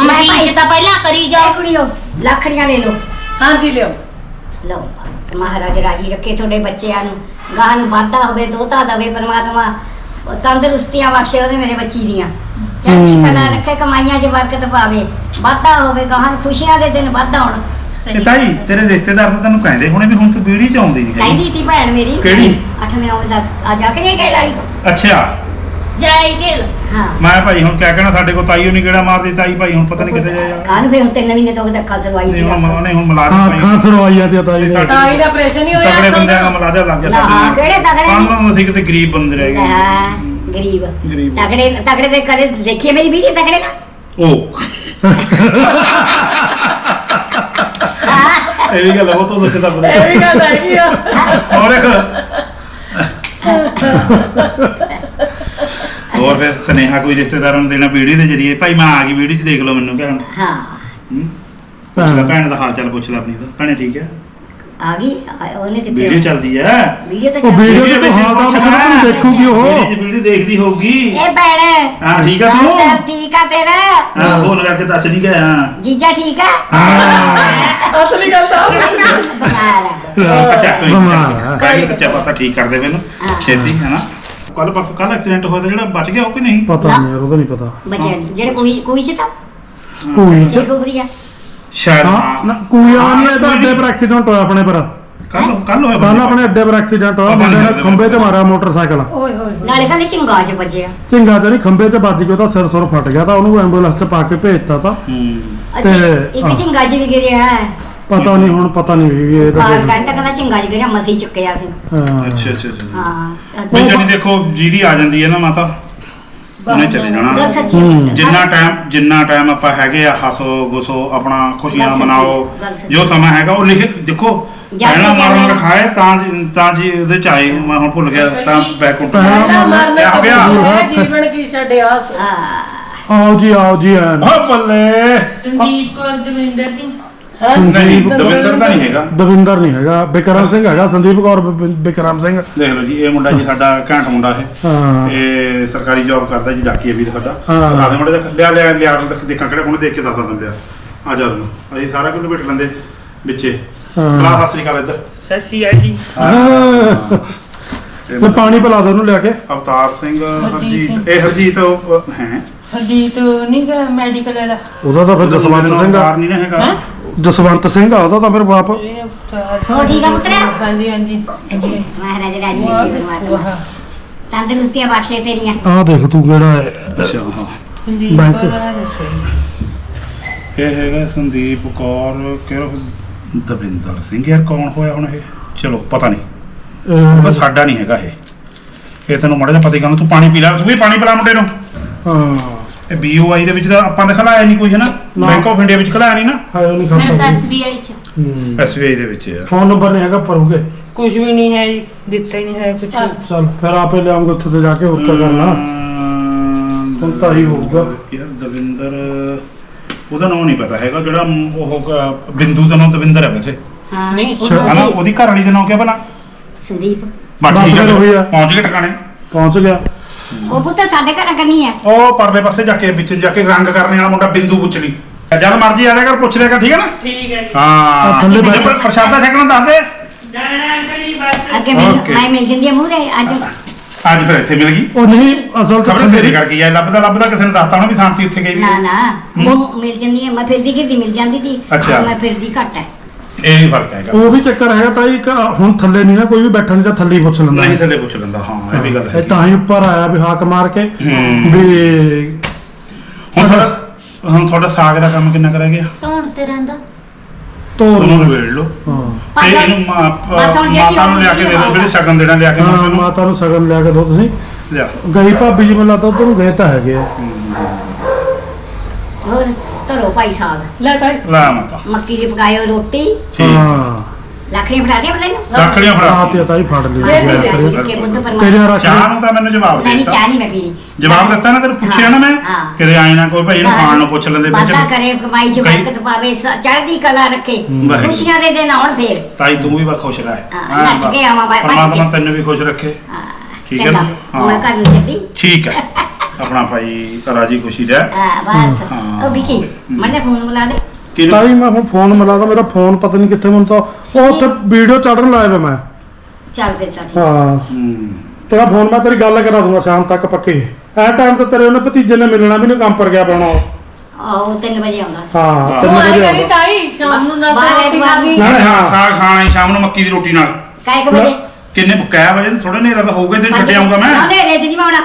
ਲੈ ਮਸ਼ੀਨ ਭਾਈ। ਚ ਤਾਂ ਪਹਿਲਾਂ ਕਰੀ ਜਾਓ। ਕੁੜੀਓ ਲੱਖੜੀਆਂ ਲੈ ਲਓ। ਹਾਂਜੀ ਲਿਓ ਲਓ ਮਹਾਰਾਜ ਰਾਜੀ ਰੱਖੇ ਤੁਹਾਡੇ ਬੱਚਿਆਂ ਨੂੰ। ਗਾਹ ਨੂੰ ਵਾਧਾ ਹੋਵੇ ਦੋਤਾ ਦਵੇ ਪਰਮਾਤਮਾ ਉਹ ਤੰਦਰੁਸਤੀਆਂ ਬਖਸ਼ੇ ਉਹਦੇ ਮੇਰੇ ਬੱਚੀ ਦੀਆਂ। ਚੜ੍ਹਦੀ ਕਲਾ ਰੱਖੇ ਕਮਾਈਆਂ 'ਚ ਬਰਕਤ ਪਾਵੇ। ਵਾਧਾ ਹੋਵੇ ਗਾਹਾਂ ਖੁਸ਼ੀਆਂ ਦੇ ਦਿਨ ਵਾਧਾ ਹੋਣ। ਤਾਈ ਤੇਰੇ ਰਿਸ਼ਤੇਦਾਰ ਤਾਂ ਤੈਨੂੰ ਕਹਿੰਦੇ ਹੁਣੇ ਵੀ ਹੁਣ ਤੂੰ ਵੀਡੀਓ ਚ ਆਉਂਦੀ ਨਹੀਂ ਕਹਿੰਦੀ ਤੀ ਭੈਣ ਮੇਰੀ। ਕਿਹੜੀ? 8ਵੇਂ 9 10 ਆ ਜਾ ਕੇ ਨਹੀਂ ਗਏ ਲਾੜੀ ਕੋ ਅੱਛਾ। ਜਾਈ ਹਾਂ। ਮੈਂ ਭਾਈ ਹੁਣ ਕਿਆ ਕਹਿਣਾ ਸਾਡੇ ਕੋਲ ਤਾਈ ਉਹ ਨਹੀਂ ਕਿਹੜਾ ਮਾਰਦੀ ਤਾਈ ਭਾਈ ਹੁਣ ਪਤਾ ਨਹੀਂ ਕਿੱਥੇ ਜਾਇਆ ਕਾਹਨੂੰ ਫੇ ਹੁਣ ਤਿੰਨ ਮਹੀਨੇ ਤੋਂ ਉਹਦੇ ਅੱਖਾਂ ਸਰਵਾਈ ਨਹੀਂ ਤੀ ਹੁਣ ਉਹਨੇ ਹੁਣ ਹਾਂ ਖਾਂ ਸਰਵਾਈਆ ਤੇ ਤਾਈ ਨੇ। ਸਾਡੇ- ਤਾਈ ਦਾ ਆਪਰੇਸ਼ਨ ਹੀ ਹੋਇਆ ਤਗੜੇ ਆਪਾਂ ਬੰਦਿਆਂ ਦਾ। ਦਾ। ਮਲਾਜ਼ਾ ਲੱਗ ਗਿਆ ਕਿਹੜੇ ਤਗੜੇ ਨੇ? ਕੰਮ ਅਸੀਂ ਕਿਤੇ ਗਰੀਬ ਬੰਦੇ ਰਹਿ ਗਏ। ਹਾਂ ਗਰੀਬ। ਗਰੀਬ। ਤਗੜੇ ਤਗੜੇ ਦੇ ਕਦੇ ਦੇਖੀਏ ਮੇਰੀ ਵੀਡੀਓ ਤਗੜੇ ਨਾ ਉਹ ਇਹ ਵੀ ਗੱਲ ਉਹ ਤੋਂ ਸੱਚਦਾ ਇਹ ਬਦਾ ਵੀ ਗੱਲ ਹੈਗੀ ਆ। ਹੋਰ ਇੱਕ। ਹੋਰ ਫਿਰ ਸਨੇਹਾ ਕੋਈ ਰਿਸ਼ਤੇਦਾਰਾਂ ਨੂੰ ਦੇਣਾ ਵੀਡੀਓ ਦੇ ਜਰੀਏ? ਭਾਈ ਮੈਂ ਆ ਗਈ ਵੀਡੀਓ 'ਚ ਦੇਖ ਲਓ ਮੈਨੂੰ ਕਹਿਣ। ਹਾਂ। ਪੁੱਛ ਲੈ ਭੈਣ ਦਾ ਹਾਲ ਚਾਲ ਪੁੱਛ ਲੈ ਆਪਣੀ ਦਾ। ਭੈਣੇ ਠੀਕ ਹੈ? ਆ ਗਈ? ਆ- ਉਹਨੇ ਕਿੱਥੇ ਵੀਡੀਓ ਚੱਲਦੀ ਹੈ? ਵੀਡੀਓ ਤਾਂ ਉਹ ਚੱਲ- ਵੀਡੀਓ ਤੇ ਵਿੱਚ ਹਾਲ ਦਾ ਪੁੱਛ ਮਤਲਬ ਤੈਨੂੰ ਦੇਖੂਗੀ ਉਹ। ਵੀਡੀਓ 'ਚ ਵੀਡੀਓ ਦੇਖਦੀ ਹੋਊਗੀ। ਇਹ ਭੈਣ। ਹਾਂ ਠੀਕ ਆ ਹਾਂ, ਤੂੰ ਚੱਲ ਠੀਕ ਆ ਤੇਰਾ। ਹਾਂ ਫੋਨ ਕਰਕੇ ਦੱਸ ਨਹੀਂ ਗਿਆ ਹਾਂ। ਜੀਜਾ ਠੀਕ ਆ? ਅਸਲੀ ਗੱਲ ਤਾਂ ਬਣਾ ਲੈ। ਅੱਛਾ ਕੋਈ ਬਿਮਾਰ ਹੈ। ਕਾਹੀ ਸੱਚਾ ਪਤਾ ਠੀਕ ਕਰ ਦੇ ਮੈਨੂੰ। ਹਾਂ। ਛੇਤੀ ਹੈ ਨਾ ਕੱਲ ਪਰਸੋਂ ਕੱਲ ਐਕਸੀਡੈਂਟ ਹੋਇਆ ਤਾਂ ਜਿਹੜਾ ਬਚ ਗਿਆ ਉਹ ਕਿ ਨਹੀਂ? ਪਤਾ ਨਹੀਂ ਯਾਰ ਉਹਦਾ ਨਹੀਂ ਪਤਾ। ਬਚਿਆ ਨਹੀਂ। ਜਿਹੜੇ ਕੋਈ ਕੋਈ ਸੀ ਤਾਂ? ਕੋਈ ਛੇ ਕੁਬਰੀਆ ਸ਼ਾਇਦ ਹਾਂ ਨਾ ਕੋਈ ਆ ਨਹੀਂ ਇਹਦਾ ਅੱਡੇ ਪਰ ਐਕਸੀਡੈਂਟ ਹੋਇਆ ਆਪਣੇ ਪਰ। ਕੱਲ ਕੱਲ ਹੋਇਆ ਕੱਲ ਆਪਣੇ ਅੱਡੇ ਪਰ ਐਕਸੀਡੈਂਟ ਹੋਇਆ ਮੁੰਡੇ ਨੇ ਖੰਬੇ ਤੇ ਮਾਰਿਆ ਮੋਟਰਸਾਈਕਲ। ਓਏ ਹੋਏ। ਨਾਲੇ ਕਹਿੰਦੇ ਚਿੰਗਾ ਚ ਵੱਜਿਆ। ਝਿੰਗਾ ਚ ਨਹੀਂ ਖੰਬੇ ਤੇ ਵੱਜ ਗਿਆ ਤਾਂ ਸਿਰ ਸੁਰ ਫਟ ਗਿਆ ਤਾਂ ਉਹਨੂੰ ਐਂਬੂਲੈਂਸ ਚ ਪਾ ਕੇ ਭੇਜਤਾ ਤਾਂ। ਹੂੰ। ਅੱਛਾ ਇੱਕ। ਚਿੰਗਾ ਚ ਵੀ ਗਿਰਿਆ ਹੈ। ਪਤਾ ਨਹੀਂ ਹੁਣ ਪਤਾ ਨਹੀਂ ਵੀ ਇਹ ਤਾਂ ਕਹਿੰਦਾ ਕਹਿੰਦਾ ਚਿੰਗਾ ਚ ਗਿਰਿਆ ਮਸੀ ਚੁੱਕਿਆ ਸੀ। ਹਾਂ। ਅੱਛਾ ਅੱਛਾ ਅੱਛਾ। ਹਾਂ ਵੀ ਜਿਹੜੀ ਦੇਖੋ ਜੀਰੀ ਆ ਜਾਂਦੀ ਹੈ ਨਾ ਮਾਤਾ। ਉਹਨੇ ਚਲੇ ਗੱਲ ਜਾਣਾ ਸੱਚੀ ਹੂੰ। ਜਿੰਨਾ ਟਾਈਮ ਜਿੰਨਾ ਟਾਈਮ ਆਪਾਂ ਹੈਗੇ ਆ ਹੱਸੋ ਗੁੱਸੋ ਆਪਣਾ ਖੁਸ਼ੀਆਂ ਗੱਲ ਸੱਚੀ, ਮਨਾਓ। ਗੱਲ ਸੱਚੀ। ਜੋ ਸਮਾਂ ਹੈਗਾ ਉਹ ਲਿਖ ਦੇਖੋ ਜਾ ਕੇ ਪਹਿਲਾਂ ਮਰਨ ਲਿਖਾਏ ਤਾਂ ਜੀ- ਤਾਂ ਜੀ ਉਹਦੇ ਚ ਆਏ। ਮੈਂ ਹੁਣ ਭੁੱਲ ਗਿਆ ਤਾਂ ਬੈਕੁੰਟ ਪਹਿਲਾਂ ਮਰਨ ਹੋ ਗਿਆ? ਹੈ ਜੀਵਨ ਕੀ ਛੱਡਿਆ ਹਾਂ। ਆਓ ਜੀ ਆਓ ਜੀ ਐਨ। ਹਾਂ ਬੱਲੇ। ਸੰਦੀਪ ਕੌਰ ਦਵਿੰਦਰ ਸਿੰਘ। ਨਹੀਂ ਦਵਿੰਦਰ ਤਾਂ ਨਹੀਂ ਹੈਗਾ। ਦਵਿੰਦਰ ਨਹੀਂ ਹੈਗਾ ਬਿਕਰਮ ਸਿੰਘ ਹੈਗਾ ਸੰਦੀਪ ਕੌਰ ਬਿ- ਬਿਕਰਮ ਸਿੰਘ। ਦੇਖ ਲਓ ਜੀ ਇਹ ਮੁੰਡਾ ਜੀ ਸਾਡਾ ਘੈਂਟ ਮੁੰਡਾ ਹੈ ਹਾਂ। ਇਹ ਸਰਕਾਰੀ ਜੌਬ ਕਰਦਾ ਜੀ ਡਾਕੀ ਵੀ ਸਾਡਾ। ਹਾਂ। ਦੇ ਮੁੰਡੇ ਦਾ ਲਿਆ ਲਿਆ ਲਿਆ ਦੇਖ- ਦੇਖਾਂ ਕਿਹੜਾ ਹੁਣ ਦੇਖ ਕੇ ਦੱਸਦਾ ਤੈਨੂੰ ਲਿਆ ਆ ਜਾ ਨੂੰ ਅਸੀਂ ਸਾਰਾ ਕੁਝ ਲਪੇਟ ਲੈਂਦੇ ਵਿੱਚੇ। ਹਾਂ। ਕਲਾ ਸਤਿ ਸ੍ਰੀ ਅਕਾਲ ਇੱਧਰ। ਸਤਿ ਸ਼੍ਰੀ ਅਕਾਲ ਜੀ। ਹਾਂ। ਇਹ ਤੇ ਪਾਣੀ ਪਿਲਾ ਦੋ ਉਹਨੂੰ ਲਿਆ ਕੇ। ਅਵਤਾਰ ਸਿੰਘ ਹਰਜੀਤ। ਇਹ ਹਰਜੀਤ ਹੈ? ਹਰਜੀਤ ਨਹੀਂ ਗਾ ਮੈਡੀਕਲ ਵਾਲਾ। ਉਹਦਾ ਤਾਂ ਫਿਰ ਜਸਵੰਤ ਸਿੰਘ ਆ। ਨਹੀਂ ਨਾ ਹੈਗਾ। ਹੈਂ? ਜਸਵੰਤ ਸਿੰਘ ਆ ਉਹਦਾ ਤਾਂ ਫਿਰ ਬਾਪ। ਇਹ ਹੋਰ ਠੀਕ ਆ? ਪੁੱਤਰਾ? ਹਾਂਜੀ। ਹਾਂਜੀ ਮਹਾਰਾਜ ਰਾਜੀ ਰੱਖੇ ਪਰਮਾਤਮਾ ਵਾਹ। ਤੰਦਰੁਸਤੀਆਂ ਬਖਸ਼ੇ ਤੇਰੀਆਂ। ਆਹ ਦੇਖ ਤੂੰ ਕਿਹੜਾ ਹੈ। ਅੱਛਾ ਹਾਂ। ਸੰਦੀਪ ਬੈਂਕ। ਕੌਰ ਵਾਲਾ ਦੱਸੋ ਜੀ। ਇਹ ਹੈਗਾ ਸੰਦੀਪ ਕੌਰ ਕਿਹੜਾ ਦਵਿੰਦਰ ਸਿੰਘ। ਯਾਰ ਕੌਣ ਹੋਇਆ ਹੁਣ ਇਹ? ਚਲੋ ਪਤਾ ਨਹੀਂ। ਅਹ, ਬਸ ਸਾਡਾ ਨਹੀਂ ਹੈਗਾ ਇਹ। ਇਹ ਤੈਨੂੰ ਮੜਾ ਜਿਹਾ ਪਤਾ ਹੀ ਕਰਨ ਤੂੰ ਪਾਣੀ ਪੀ ਲੈ ਸੁਭੀ ਪਾਣੀ ਪਿਲਾ ਮੁੰਡੇ ਨੂੰ। ਹਾਂ। ਇਹ ਬੀਓਆਈ ਦੇ ਵਿੱਚ ਤਾਂ ਆਪਾਂ ਨੇ ਖਲਾਇਆ ਨਹੀਂ ਕੋਈ ਹੈ ਨਾ। ਨਾ। ਬੈਂਕ ਆਫ ਇੰਡੀਆ ਵਿੱਚ ਖਲਾਇਆ ਨਹੀਂ ਨਾ? ਹੈ ਉਹ ਨਹੀਂ ਮੈਂ ਖਤਮ 10 ਵੀ ਆਈ ਚ। ਹੂੰ। ਐਸਬੀਆਈ ਦੇ ਵਿੱਚ ਹੈ ਫੋਨ ਨੰਬਰ ਨਹੀਂ ਹੈਗਾ ਪਰੂਗੇ ਕੁਝ ਵੀ ਨਹੀਂ ਹੈ ਜੀ ਦਿੱਤਾ ਹੀ ਨਹੀਂ ਹੈ ਕੁਝ ਚਲ। ਫਿਰ ਆਪੇ ਲਿਆਉਂਗੇ ਉੱਥੇ ਤੇ ਜਾ ਕੇ ਹੋਰ ਕੀ ਕਰਨਾ। ਅਮ, ਹੁਣ ਤਾਂ ਹੀ ਹੋਊਗਾ। ਯਾਰ ਦਵਿੰਦਰ ਉਹਦਾ ਨਾਮ ਨਹੀਂ ਪਤਾ ਹੈਗਾ ਜਿਹੜਾ ਮ- ਉਹ ਕ- ਬਿੰਦੂ ਦਾ ਨਾਮ ਦਵਿੰਦਰ ਹੈ ਵੈਸੇ। ਹਾਂ। ਨਹੀਂ, ਉਹ ਹਨਾ ਉਹਦੀ ਘਰ ਵਾਲੀ ਦਾ ਨਾਮ ਕਿਆ ਭਲਾ? ਸੰਦੀਪ। ਬਸ ਫਿਰ ਉਹੀ ਹੈ ਆ। ਪਹੁੰਚ ਗਏ ਟਿਕਾਣੇ ਪਹੁੰਚ ਗਿਆ। ਉਹ ਪੁੱਤ ਸਾਡੇ ਘਰ ਕਰਨੀ ਹੈ ਉਹ ਪਰਲੇ ਪਾਸੇ ਜਾ ਕੇ ਵਿੱਚ ਜਾ ਕੇ ਰੰਗ ਕਰਨੇ ਵਾਲਾ ਮੁੰਡਾ ਬਿੰਦੂ ਪੁੱਛ ਲਈ ਜਦ ਮਰਜ਼ੀ ਆ ਜਾ ਕਰ ਪੁੱਛ ਲਿਆ ਕਰ ਠੀਕ ਹੈ ਨਾ? ਠੀਕ ਹੈ ਜੀ। ਹਾਂ ਥੱਲੇ ਬੈਠ। ਪਰ- ਪ੍ਰਸ਼ਾਦਾ ਛਕਣਾ ਦੱਸ ਦੇ ਜਾਣਾ ਅੰਕਲ ਜੀ ਬਸ। ਅੱਗੇ ਮੈਨੂੰ Okay. ਮੈਂ ਮਿਲ ਜਾਂਦੀ ਆ ਮੂਹਰੇ ਅੱਜ। ਅੱਜ ਫਿਰ ਇੱਥੇ ਮਿਲ ਗਈ। ਉਹ ਨਹੀਂ ਅਸਲ ਚ ਖਬਰ ਤੇਰੀ ਕਰ ਗਈ ਆ ਲੱਭਦਾ ਲੱਭਦਾ ਕਿਸੇ ਨੇ ਦੱਸਤਾ ਹੋਣਾ ਵੀ ਸ਼ਾਂਤੀ ਉੱਥੇ ਗਈ ਵੀ ਨਾ ਨਾ। ਉਹ ਮਿਲ ਜਾਂਦੀ ਹੈ ਮੈਂ ਫਿਰਦੀ ਫਿਰਦੀ ਮਿਲ ਜਾਂਦੀ ਸੀ ਅੱਛਾ। ਮੈਂ ਫਿਰਦੀ ਘੱਟ ਹੈ ਇਹ ਵੀ ਫ਼ਰਕ ਹੈਗਾ। ਉਹ ਵੀ ਚੱਕਰ ਹੈਗਾ ਤਾਈ ਕਿ ਹੁਣ ਥੱਲੇ ਨਹੀਂ ਨਾ ਕੋਈ ਵੀ ਬੈਠਾ ਨਹੀਂ ਤਾਂ ਥੱਲੇ ਹੀ ਪੁੱਛ ਲੈਂਦਾ। ਨਹੀਂ ਥੱਲੇ ਪੁੱਛ ਲੈਂਦਾ ਹਾਂ ਇਹ ਵੀ ਗੱਲ ਇਹ ਹੈ ਤਾਂ ਹੀ ਉੱਪਰ ਆਇਆ ਵੀ ਹਾਕ ਮਾਰ ਕੇ। ਵੀ ਹੁਣ ਤੁਹਾਡਾ ਹੁਣ ਤੁਹਾਡਾ ਸਾਗ ਦਾ ਕੰਮ ਕਿੰਨਾ ਕਰਿਆ ਗਿਆ? ਧੌਣ ਤੇ ਰਹਿੰਦਾ। ਤੋਰ ਉਹਨੂੰ ਵੇੜ ਲਓ। ਹਾਂ। ਤੇ ਇਹਨੂੰ ਮਾ- ਬਸ ਹੁਣ ਜਿਹੜੀ ਮਾਤਾ ਨੂੰ ਲਿਆ ਕੇ ਦੇ ਦਿਓ ਜਿਹੜੇ ਸ਼ਗਨ ਦੇਣਾ ਲਿਆ ਕੇ ਹਾਂ ਮਾਤਾ ਨੂੰ ਮਾਤਾ ਨੂੰ ਸਗਨ ਲਿਆ ਕੇ ਦੋ ਤੁਸੀਂ। ਲਿਆ। ਗਈ ਭਾਬੀ ਜੀ ਮੈਨੂੰ ਲੱਗਦਾ ਉਧਰ ਨੂੰ ਗਏ ਤਾਂ ਹੈਗੇ ਆ। ਹੋਰ ਧਰੋ ਭਾਈ ਸਾਗ ਲੈ ਤਾਈ ਲਾ ਮਾਤਾ। ਮੱਕੀ ਦੀ ਪਕਾਇਓ ਰੋਟੀ। ਠੀਕ। ਹਾਂ ਲੱਖੜੀ ਫੜਾ ਦੇ ਬਲੇ ਨੂੰ? ਰੱਖੜੀਆਂ ਫੜਾ। ਤੇ ਤਾਈ ਫੜ ਲਈ। ਦੇ ਦੇ, ਕਰਿਓ। ਕਿ ਬੁੱਧ ਤੇਰੀਆਂ ਪਰਮਾਤਮਾ ਰੱਖ ਚਾਹ ਨੂੰ ਤਾਂ ਮੈਨੂੰ ਜਵਾਬ ਦੇ ਨਹੀਂ ਦਿੱਤਾ। ਚਾਹ ਨਹੀਂ ਮੈਂ ਪੀਣੀ। ਜਵਾਬ ਦਿੱਤਾ ਨਾ ਤੈਨੂੰ ਪੁੱਛਿਆ ਨਾ ਮੈਂ? ਹਾਂ। ਕਿਤੇ ਆਏ ਨਾ ਕੋਈ ਭਾਈ ਇਹਨੂੰ ਖਾਣ ਨੂੰ ਪੁੱਛ ਲੈਂਦੇ ਵਿੱਚ। ਵਾਦਾ ਕਰੇ ਕਮਾਈ ਚ ਕਈ- ਬਰਕਤ ਪਾਵੇ ਸ- ਚੜ੍ਹਦੀ ਕਲਾ ਰੱਖੇ। ਵਾਹਿਗੁਰੂ। ਖੁਸ਼ੀਆਂ ਦੇ ਦਿਨ ਆਉਣ ਫੇਰ। ਤਾਈ ਤੂੰ ਵੀ ਬਾ ਖੁਸ਼ ਰਹਿ। ਹਾਂ, ਨੱਠ ਕੇ ਆਵਾਂ ਬਾਈ, ਭੱਜ ਪਰਮਾਤਮਾ। ਤੈਨੂੰ ਵੀ ਖੁਸ਼ ਰੱਖੇ। ਹਾਂ, ਠੀਕ ਹੈ ਚੰਗਾ। ਨਾ? ਮੈਂ ਹਾਂ। ਘਰ ਨੂੰ ਚੱਲੀ। ਠੀਕ ਹੈ। ਆਪਣਾ ਭਾਈ ਰਾਜੀ ਖੁਸ਼ੀ ਰਹਿ। ਹਾਂ ਬਸ। ਹਾਂ। ਉਹ ਵਿਕੀ ਮੜੇ ਫੋਨ ਬੁਲਾ ਦੇ। ਕਿਹਨੂੰ? ਤਾਈ ਮੈਂ ਹੁਣ ਫੋਨ ਮਿਲਾਦਾ ਮੇਰਾ ਫੋਨ ਪਤਾ ਨਹੀਂ ਕਿੱਥੇ ਮੈਨੂੰ ਤਾਂ ਉਹ ਉੱਥੇ ਵੀਡੀਓ ਚੜਨ ਲਾਇਆ ਵਾ ਮੈਂ। ਚੱਲ ਫਿਰ ਸਾਡੀ ਹਾਂ। ਹੂੰ। ਤੇਰਾ ਫੋਨ ਮੈਂ ਤੇਰੀ ਗੱਲ ਕਰਾ ਦੂੰਗਾ ਸ਼ਾਮ ਤੱਕ ਪੱਕੇ। ਐ ਟਾਈਮ ਤੇ ਤੇਰੇ ਉਹਨੇ ਭਤੀਜੇ ਨੇ ਮਿਲਣਾ ਵੀ ਨਹੀਂ ਕੰਮ ਪਰ ਗਿਆ ਪਾਉਣਾ ਆਹੋ 3 ਵਜੇ ਆਉਂਦਾ। ਹਾਂ ਤੂੰ ਤਿੰਨ ਆਈ ਵਜੇ ਕਰੀ ਆਉਂਦਾ। ਤਾਈ ਸ਼ਾਮ ਨੂੰ ਨਾਲ ਬਾਹਰ ਰੋਟੀ ਐਤਵਾਰ ਨਾ, ਨਾ, ਹਾਂ। ਹਾਂ। ਸਾਗ ਖਾਣਾ ਹੀ ਸ਼ਾਮ ਨੂੰ ਮੱਕੀ ਦੀ ਰੋਟੀ ਨਾਲ। ਕਾਇ ਕੁ ਵਜੇ? ਕਿੰਨੇ ਕਹਿ ਵਜੇ ਥੋੜਾ ਨੇਰਾ ਤਾਂ ਹੋਊਗਾ ਤੇ ਛੱਡ ਆਉਂਗਾ ਮੈਂ। ਨਾ ਰੇਚ ਨਹੀਂ ਆਉਣਾ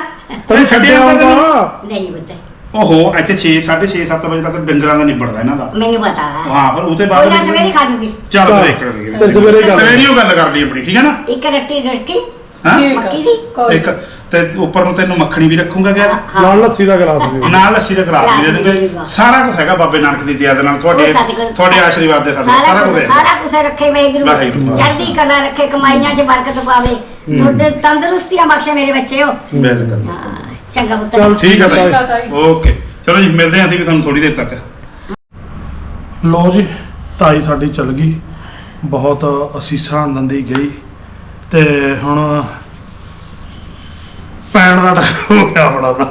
ਤੇਰੀ ਛੱਡਿਆ ਆਉਂਦਾ ਨਹੀਂ ਬੁੱਤੇ ਓਹੋ ਇੱਥੇ 6 6:30 7 ਵਜੇ ਤੱਕ ਡੰਗਰਾਂ ਦਾ ਨਿਬੜਦਾ ਇਹਨਾਂ ਦਾ। ਮੈਨੂੰ ਪਤਾ ਹੈ। ਹਾਂ ਪਰ ਉਹਦੇ ਕੋਈ ਬਾਅਦ ਨਾ ਸਵੇਰੇ ਖਾ ਜੂਗੀ। ਚੱਲ। ਦੇਖ ਤੇ ਸਵੇਰੇ ਗੱਲ ਸਵੇਰੇ ਉਹ ਗੱਲ ਕਰ ਲਈ ਆਪਣੀ ਠੀਕ ਹੈ ਨਾ? ਇੱਕ ਰੱਟੀ ਰੜਕੀ ਹਾਂ? ਠੀਕ ਮੱਕੀ ਦੀ? ਕੋਈ ਇੱਕ ਤੇ ਉੱਪਰ ਨੂੰ ਤੈਨੂੰ ਮੱਖਣੀ ਵੀ ਰੱਖੂਗਾ ਗਿਆ ਨਾਲ ਲੱਸੀ ਦਾ ਗਲਾਸ ਵੀ ਨਾਲ ਲੱਸੀ ਦਾ ਗਲਾਸ ਵੀ ਦੇ ਦੂੰਗੇ। ਸਾਰਾ ਕੁਝ ਹੈਗਾ ਬਾਬੇ ਨਾਨਕ ਦੀ ਦਇਆ ਦੇ ਨਾਲ। ਤੁਹਾਡੇ ਉਹ ਸਤਿਗੁਰ- ਤੁਹਾਡੇ ਆਸ਼ੀਰਵਾਦ ਦੇ ਸਾਡੇ ਸਾਰਾ ਸਾਰਾ ਕੁਝ ਸਾਰਾ ਕੁਝ ਰੱਖੇ ਵਾਹਿਗੁਰੂ। ਵਾਹਿਗੁਰੂ। ਚੜ੍ਹਦੀ ਕਲਾ ਰੱਖੇ ਕਮਾਈਆਂ 'ਚ ਬਰਕਤ ਪਾਵੇ। ਤੁਹਾਡੇ ਤੰਦਰੁਸਤੀਆਂ ਬਖਸ਼ੇ ਮੇਰੇ ਬੱਚੇ ਹੋ ਬਿਲਕੁਲ। ਚੰਗਾ ਪੁੱਤ। ਚੱਲ ਠੀਕ ਹੈ ਠੀਕ ਆ ਤਾਈ। ਤਾਈ। ਓਕੇ। ਚਲੋ ਜੀ ਮਿਲਦੇ ਹਾਂ ਅਸੀਂ ਵੀ ਤੁਹਾਨੂੰ ਥੋੜੀ ਦੇਰ ਤੱਕ। ਲੋ ਜੀ ਢਾਈ ਸਾਡੀ ਚੱਲ ਗਈ। ਬਹੁਤ ਅਸੀਸਾਂ ਦਿੰਦੀ ਗਈ। ਤੇ ਹੁਣ ਪੈਣ ਦਾ ਟਾਈਮ ਹੋ ਗਿਆ ਬੜਾ ਦਾ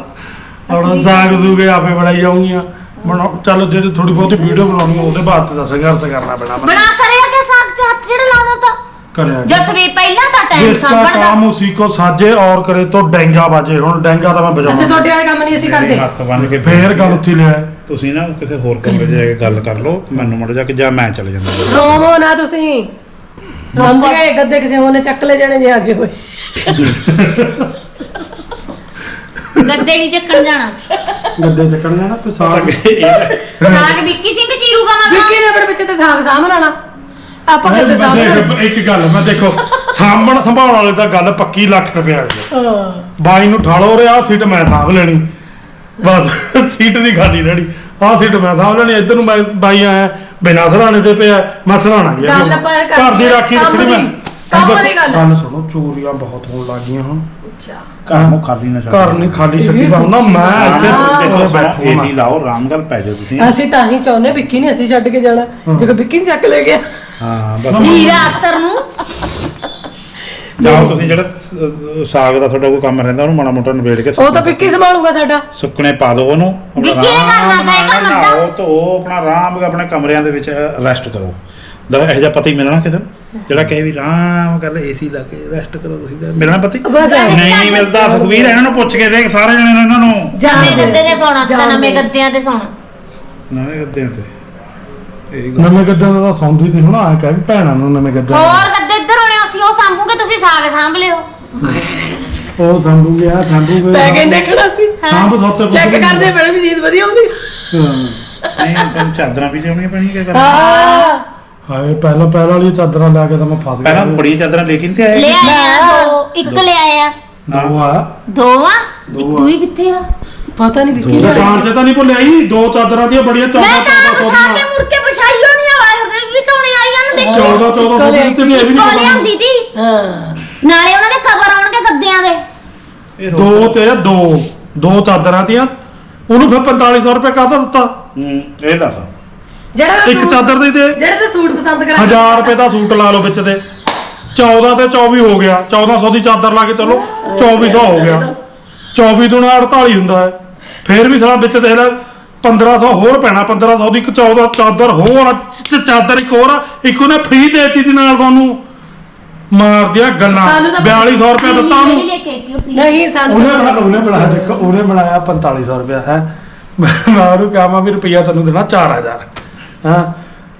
ਹੁਣ ਸਾਗ ਜ਼ੂਗੇ ਆਪੇ ਬਣਾਈ ਜਾਉਂਗੀਆਂ ਬਣਾ ਚੱਲ ਜਿਹੜੀ ਥੋੜੀ ਬਹੁਤੀ ਵੀਡੀਓ ਬਣਾਉਣੀ ਉਹਦੇ ਬਾਅਦ ਤਾਂ ਸੰਘਰਸ਼ ਕਰਨਾ ਪੈਣਾ ਮੈਨੂੰ ਬਣਾ ਕਰਿਆ ਕਿ ਸਾਗ ਚ ਹੱਥ ਜਿਹੜਾ ਲਾਉਣਾ ਤਾਂ? ਕਰਿਆ ਜੀ। ਜਸ ਵੀ ਪਹਿਲਾਂ ਤਾਂ ਟਾਈਮ ਸਾਂਭਣ ਦਾ ਕੰਮ ਉਸੀ ਕੋ ਸਾਜੇ ਔਰ ਕਰੇ तो ਡੈਂਗਾ ਬਾਜੇ। ਹੁਣ ਡੈਂਗਾ ਤਾਂ ਮੈਂ ਅੱਛਾ ਤੁਹਾਡੇ ਵਾਲੇ ਕੰਮ ਨਹੀਂ ਅਸੀਂ ਕਰਦੇ। ਹੱਥ ਬੰਨ ਕੇ ਫੇਰ ਗੱਲ ਉੱਥੇ ਲਿਆ। ਤੁਸੀਂ ਨਾ ਕਿਸੇ ਹੋਰ ਕਮਰੇ ਜਾ ਕੇ ਗੱਲ ਕਰ ਲਓ। ਮੈਨੂੰ ਮੁੜ ਜਾ ਕੇ ਜਾਂ ਮੈਂ ਚਲੇ ਜਾਂਦਾ। ਸੋਮੋ ਨਾ ਤੁਸੀਂ। ਸਮਝ ਗਏ ਗੱਦੇ ਕਿਸੇ ਹੋਰ ਨੇ ਚੱਕ ਲੈ ਜਾਣੇ ਜੇ ਆਗੇ ਹੋਏ। ਗੱਦੇ ਨਹੀਂ ਚੱਕਣ ਜਾਣਾ। ਗੱਦੇ ਚੱਕਣ ਜਾਣਾ ਤੇ ਸਾਗ ਸਾਗ ਵਿੱਕੀ ਸਿੰਘ ਚੀਰੂਗਾ ਮਤਲਬ ਵਿੱਕੀ ਨੇ ਆਪਣੇ ਪਿੱਛੇ ਤੇ ਸਾਗ ਸਾਂਭ ਲੈਣਾ। ਆਪਾਂ ਮੈਂ ਸਾਂਭ ਦੇਖ ਇੱਕ ਗੱਲ ਮੈਂ ਦੇਖੋ ਸਾਂਭਣ ਸੰਭਾਲ ਵਾਲੇ ਤਾਂ ਗੱਲ ਪੱਕੀ ਲੱਖ ਰੁਪਏ ਹੈ। ਹਾਂ। ਬਾਈ ਨੂੰ ਠਾਲੋ ਰੇ ਆਹ ਸੀਟ ਮੈਂ ਸਾਂਭ ਲੈਣੀ। ਬਸ ਸੀਟ ਨਹੀਂ ਖਾਲੀ ਰਹਿਣੀ ਆਹ ਸੀਟ ਮੈਂ ਸਾਂਭ ਲੈਣੀ ਇੱਧਰ ਨੂੰ ਮੈਂ ਬਾਈ ਆਇਆ। ਬਿਨਾਂ ਸਰਾਣੇ ਤੇ ਪਿਆ ਮੈਂ ਸਰਾਣਾ ਗਿਆ ਗੱਲ ਕਰਨੀ ਘਰ ਦੀ ਰਾਖੀ ਕੰਮ ਰੱਖਣੀ ਮੈਂ ਦੀ, ਕੰਮ ਦੀ ਗੱਲ। ਗੱਲ ਸੁਣੋ ਚੋਰੀਆਂ ਬਹੁਤ ਹੋਣ ਲੱਗੀਆਂ ਹੁਣ। ਅੱਛਾ। ਘਰ ਨੂੰ ਖਾਲੀ ਨਾ ਛੱਡੋ। ਘਰ ਨਹੀਂ ਖਾਲੀ ਛੱਡੀ ਇਹ ਸੱਚੀ ਮੈਂ ਗੱਲ ਇੱਥੇ। ਦੇਖੋ ਬੈਠੂ ਬੈਠੋ ਮੈਂ। ਏਸੀ ਲਾਓ ਆਰਾਮ ਨਾਲ ਪੈ ਜਾਓ ਤੁਸੀਂ। ਅਸੀਂ ਤਾਂ ਹੀ ਚਾਹੁੰਦੇ ਵਿੱਕੀ ਨਹੀਂ ਅਸੀਂ ਛੱਡ ਕੇ ਜਾਣਾ। ਜੇ ਵਿੱਕੀ ਨੀ ਚੱਕ ਲੈ ਗਿਆ। ਹਾਂ ਬਸ। ਹੀਰਾ ਅਕਸਰ ਨੂੰ। ਜਾਓ ਤੁਸੀਂ ਜਿਹੜਾ ਸ- ਸਾਗ ਦਾ ਤੁਹਾਡਾ ਕੋਈ ਕੰਮ ਰਹਿੰਦਾ ਉਹਨੂੰ ਮਾੜਾ ਮੋਟਾ ਨਿਬੇੜ ਕੇ ਉਹ ਤਾਂ ਵਿੱਕੀ ਸੰਭਾਲੂਗਾ ਸਾਡਾ। ਸੁੱਕਣੇ ਪਾ ਦਿਓ ਉਹਨੂੰ ਆਪਣਾ ਵਿੱਕੀ ਕਰਨਾ ਆਰਾਮ ਇਹ ਨਾਲ ਕੰਮ ਨਹਾਓ ਧੋ ਆਪਣਾ ਆਰਾਮ ਨਾਲ ਆਪਣੇ ਕਮਰਿਆਂ ਦੇ ਵਿੱਚ ਰੈਸਟ ਕਰੋ। ਦਾ ਇਹੋ ਜਿਹਾ ਪਤੀ ਮਿਲਣਾ ਕਿਸੇ ਨੂੰ? ਜਿਹੜਾ ਕਹੇ ਵੀ ਆਰਾਮ ਕਰ ਏਸੀ ਲਾ ਕੇ ਰੈਸਟ ਕਰੋ ਤੁਸੀਂ ਤਾਂ। ਮਿਲਣਾ ਪਤੀ? ਬਸ। ਨਹੀਂ ਮਿਲਦਾ ਸੁਖਵੀਰ ਇਹਨਾਂ ਨੂੰ ਪੁੱਛ ਕੇ ਦੇਖ ਸਾਰੇ ਜਣੇ ਇਹਨਾਂ ਨੂੰ। ਜਾਣ ਨਵੇਂ ਦੇ ਗੱਦੇ ਤੇ ਸੌਣਾ ਸੀ ਜਾਣ ਨਵੇਂ ਦੇ। ਗੱਦਿਆਂ ਤੇ ਸੌਣਾ। ਨਵੇਂ ਗੱਦਿਆਂ ਤੇ। ਇਹ ਗੱਲ। ਨਵੇਂ ਗੱਦਿਆਂ ਦਾ ਤਾਂ ਸੌਂਦੀ ਨਹੀਂ ਹੁਣ ਆ ਕਹਿ ਵੀ ਭੈਣਾਂ ਨੂੰ ਨਵੇਂ ਗੱਦਿਆਂ ਹੋਰ ਗੱਦੇ ਇੱਧਰ ਹੋਣੇ ਅਸੀਂ ਉਹ ਸਾਂਭੂਗੇ ਤੁਸੀਂ ਸਾਗ ਸਾਂਭ ਲਿਓ ਉਹ ਸੰਭੂਗੇ ਆ ਸੰਭੂਗੇ। ਪੈ ਕੇ ਦੇਖਣਾ ਸੀ। ਸਾਂਭ ਸੋਤੇ ਚੈੱਕ ਕਰਦੇ ਬੜੇ ਵੀ ਨੀਂਦ ਵਧੀਆ ਆਉਂਦੀ। ਨਹੀਂ ਤੁਹਾਨੂੰ ਚਾਦਰਾਂ ਵੀ ਲਿਆਉਣੀਆਂ ਪੈਣੀਆਂ ਕੀ ਕਰਨਾ ਹਾਂ। ਹਾਏ ਪਹਿਲਾਂ ਪਹਿਲਾਂ ਵਾਲੀ ਚਾਦਰਾਂ ਲਿਆ ਕੇ ਤਾਂ ਮੈਂ ਫਸ ਗਿਆ। ਪਹਿਲਾਂ ਬੜੀਆਂ ਚਾਦਰਾਂ ਲੈ ਕੇ ਨਹੀਂ ਤੇ ਆਏ ਲੈ ਆਇਆ ਦੋ। ਇੱਕ ਲੈ ਆਇਆ। ਦੋ ਆ। ਦੋ ਆ। ਤੂੰ ਹੀ ਕਿੱਥੇ ਆ? ਪਤਾ ਨਹੀਂ ਵਿੱਕੀ ਦੁਕਾਨ 'ਚ ਤਾਂ ਨਹੀਂ ਭੁੱਲਿਆ ਹੀ ਦੋ ਚਾਦਰਾਂ ਦੀਆਂ ਬੜੀਆਂ ਮੈਂ ਚੌਦਾਂ ਤਾਂ ਦੀਆਂ ਮੁੜ ਕੇ ਵੀ ਤੋਣੀ ਆਈਆਂ ਨੂੰ ਦੇਖੀ 14 14 ਸੌ ਦੀ ਤੇ ਇਹ ਵੀ ਇੱਕੋ ਨਹੀਂ ਲਿਆਂਦੀ ਤੀ। ਹਾਂ। ਨਾਲੇ ਉਹਨਾਂ ਦੇ ਕਵਰ ਆਉਣਗੇ ਗੱਦਿਆਂ ਦੇ। ਇਹ ਪਤਾ। ਦੋ ਤੇ ਦੋ। ਦੋ ਚਾਦਰਾਂ ਦੀਆਂ ਉਹਨੂੰ ਫਿਰ 4500 ਰੁਪਏ ਕਾਹਦਾ ਦਿੱਤਾ? ਹੂੰ ਇਹ ਦੱਸ। ਜਿਹੜਾ ਤਾਂ ਇੱਕ ਸੂਟ- ਚਾਦਰ ਦੀ ਤੇ ਜਿਹੜਾ ਤੇ ਸੂਟ ਪਸੰਦ ਕਰਾ 1000 ਰੁਪਏ ਦਾ ਸੂਟ ਲਾ ਲਓ ਵਿੱਚ ਤੇ। 14 ਤੇ 24 ਹੋ ਗਿਆ। 1400 ਦੀ ਚਾਦਰ ਲਾ ਕੇ ਚਲੋ। 2400 ਹੋ ਗਿਆ। 24 ਦੁਣਾ 48 ਹੁੰਦਾ ਹੈ। ਫਿਰ ਵੀ ਸਾਲਾ ਵਿੱਚ ਦੇਖ ਲੈ 1500 ਹੋਰ ਪੈਣਾ 1500 ਦੀ ਇੱਕ 14 ਚਾਦਰ ਹੋਰ ਆ, ਚ- ਚਾਦਰ ਇੱਕ ਹੋਰ ਆ, ਇੱਕ ਉਹਨੇ ਫ੍ਰੀ ਦੇਤੀ ਦੀ ਨਾਲ ਤੁਹਾਨੂੰ। ਮਾਰਦੀਆਂ ਗੱਲਾਂ। ਸਾਨੂੰ ਤਾਂ- 4200 ਰੁਪਏ ਦਿੱਤਾ ਉਹਨੂੰ। ਨਹੀਂ ਲੈ ਕੇ ਆਈ ਤੀ ਉਹ please। ਨਹੀਂ ਸਾਨੂੰ ਉਹਨੇ ਤਾਂ ਬਣਾ ਉਹਨੇ ਬਣਾਇਆ ਦੇਖੋ ਉਹਨੇ ਬਣਾਇਆ 4500 ਰੁਪਇਆ ਹੈ। ਮੈਂ ਉਹਨੂੰ ਕਹਾਂ ਮੈਂ ਵੀ ਰੁਪਈਆ ਤੈਨੂੰ ਦੇਣਾ 4000 ਹਾਂ।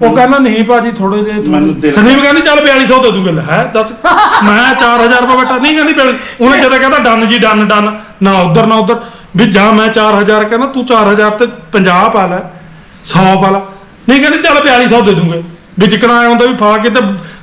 ਉਹ ਕਹਿੰਦਾ ਨਹੀਂ ਭਾਜੀ ਥੋੜੇ ਜਿਹੇ ਮੈਨੂੰ ਤੂੰ ਦਿਲ- ਸੰਦੀਪ ਕਹਿੰਦੀ ਚੱਲ 4200 ਦੇ ਦੂੰਗਾ ਲੈ ਹੈ ਦੱਸ। (laughs) ਮੈਂ 4000 ਰੁਪਏ ਬੈਠਾ ਨਹੀਂ ਕਹਿੰਦੀ 42 ਉਹਨੇ ਜਦੋਂ ਕਹਿੰਦਾ ਡਨ ਜੀ ਡਨ ਡਨ। ਨਾ ਉਧਰ ਨਾ ਉਧਰ। ਵੀ ਜਾਂ ਮੈਂ 4000 ਕਹਿੰਦਾ ਤੂੰ 4000 ਤੇ 50 ਪਾ ਲੈ 100 ਪਾ ਲੈ। ਨਹੀਂ ਕਹਿੰਦੀ ਚੱਲ 4200 ਦੇ ਦੂੰਗੇ। ਵੀ ਜਿਕਣਾ ਆਇਆ ਹੁੰਦਾ ਵੀ ਫਾ ਕੇ ਤੇ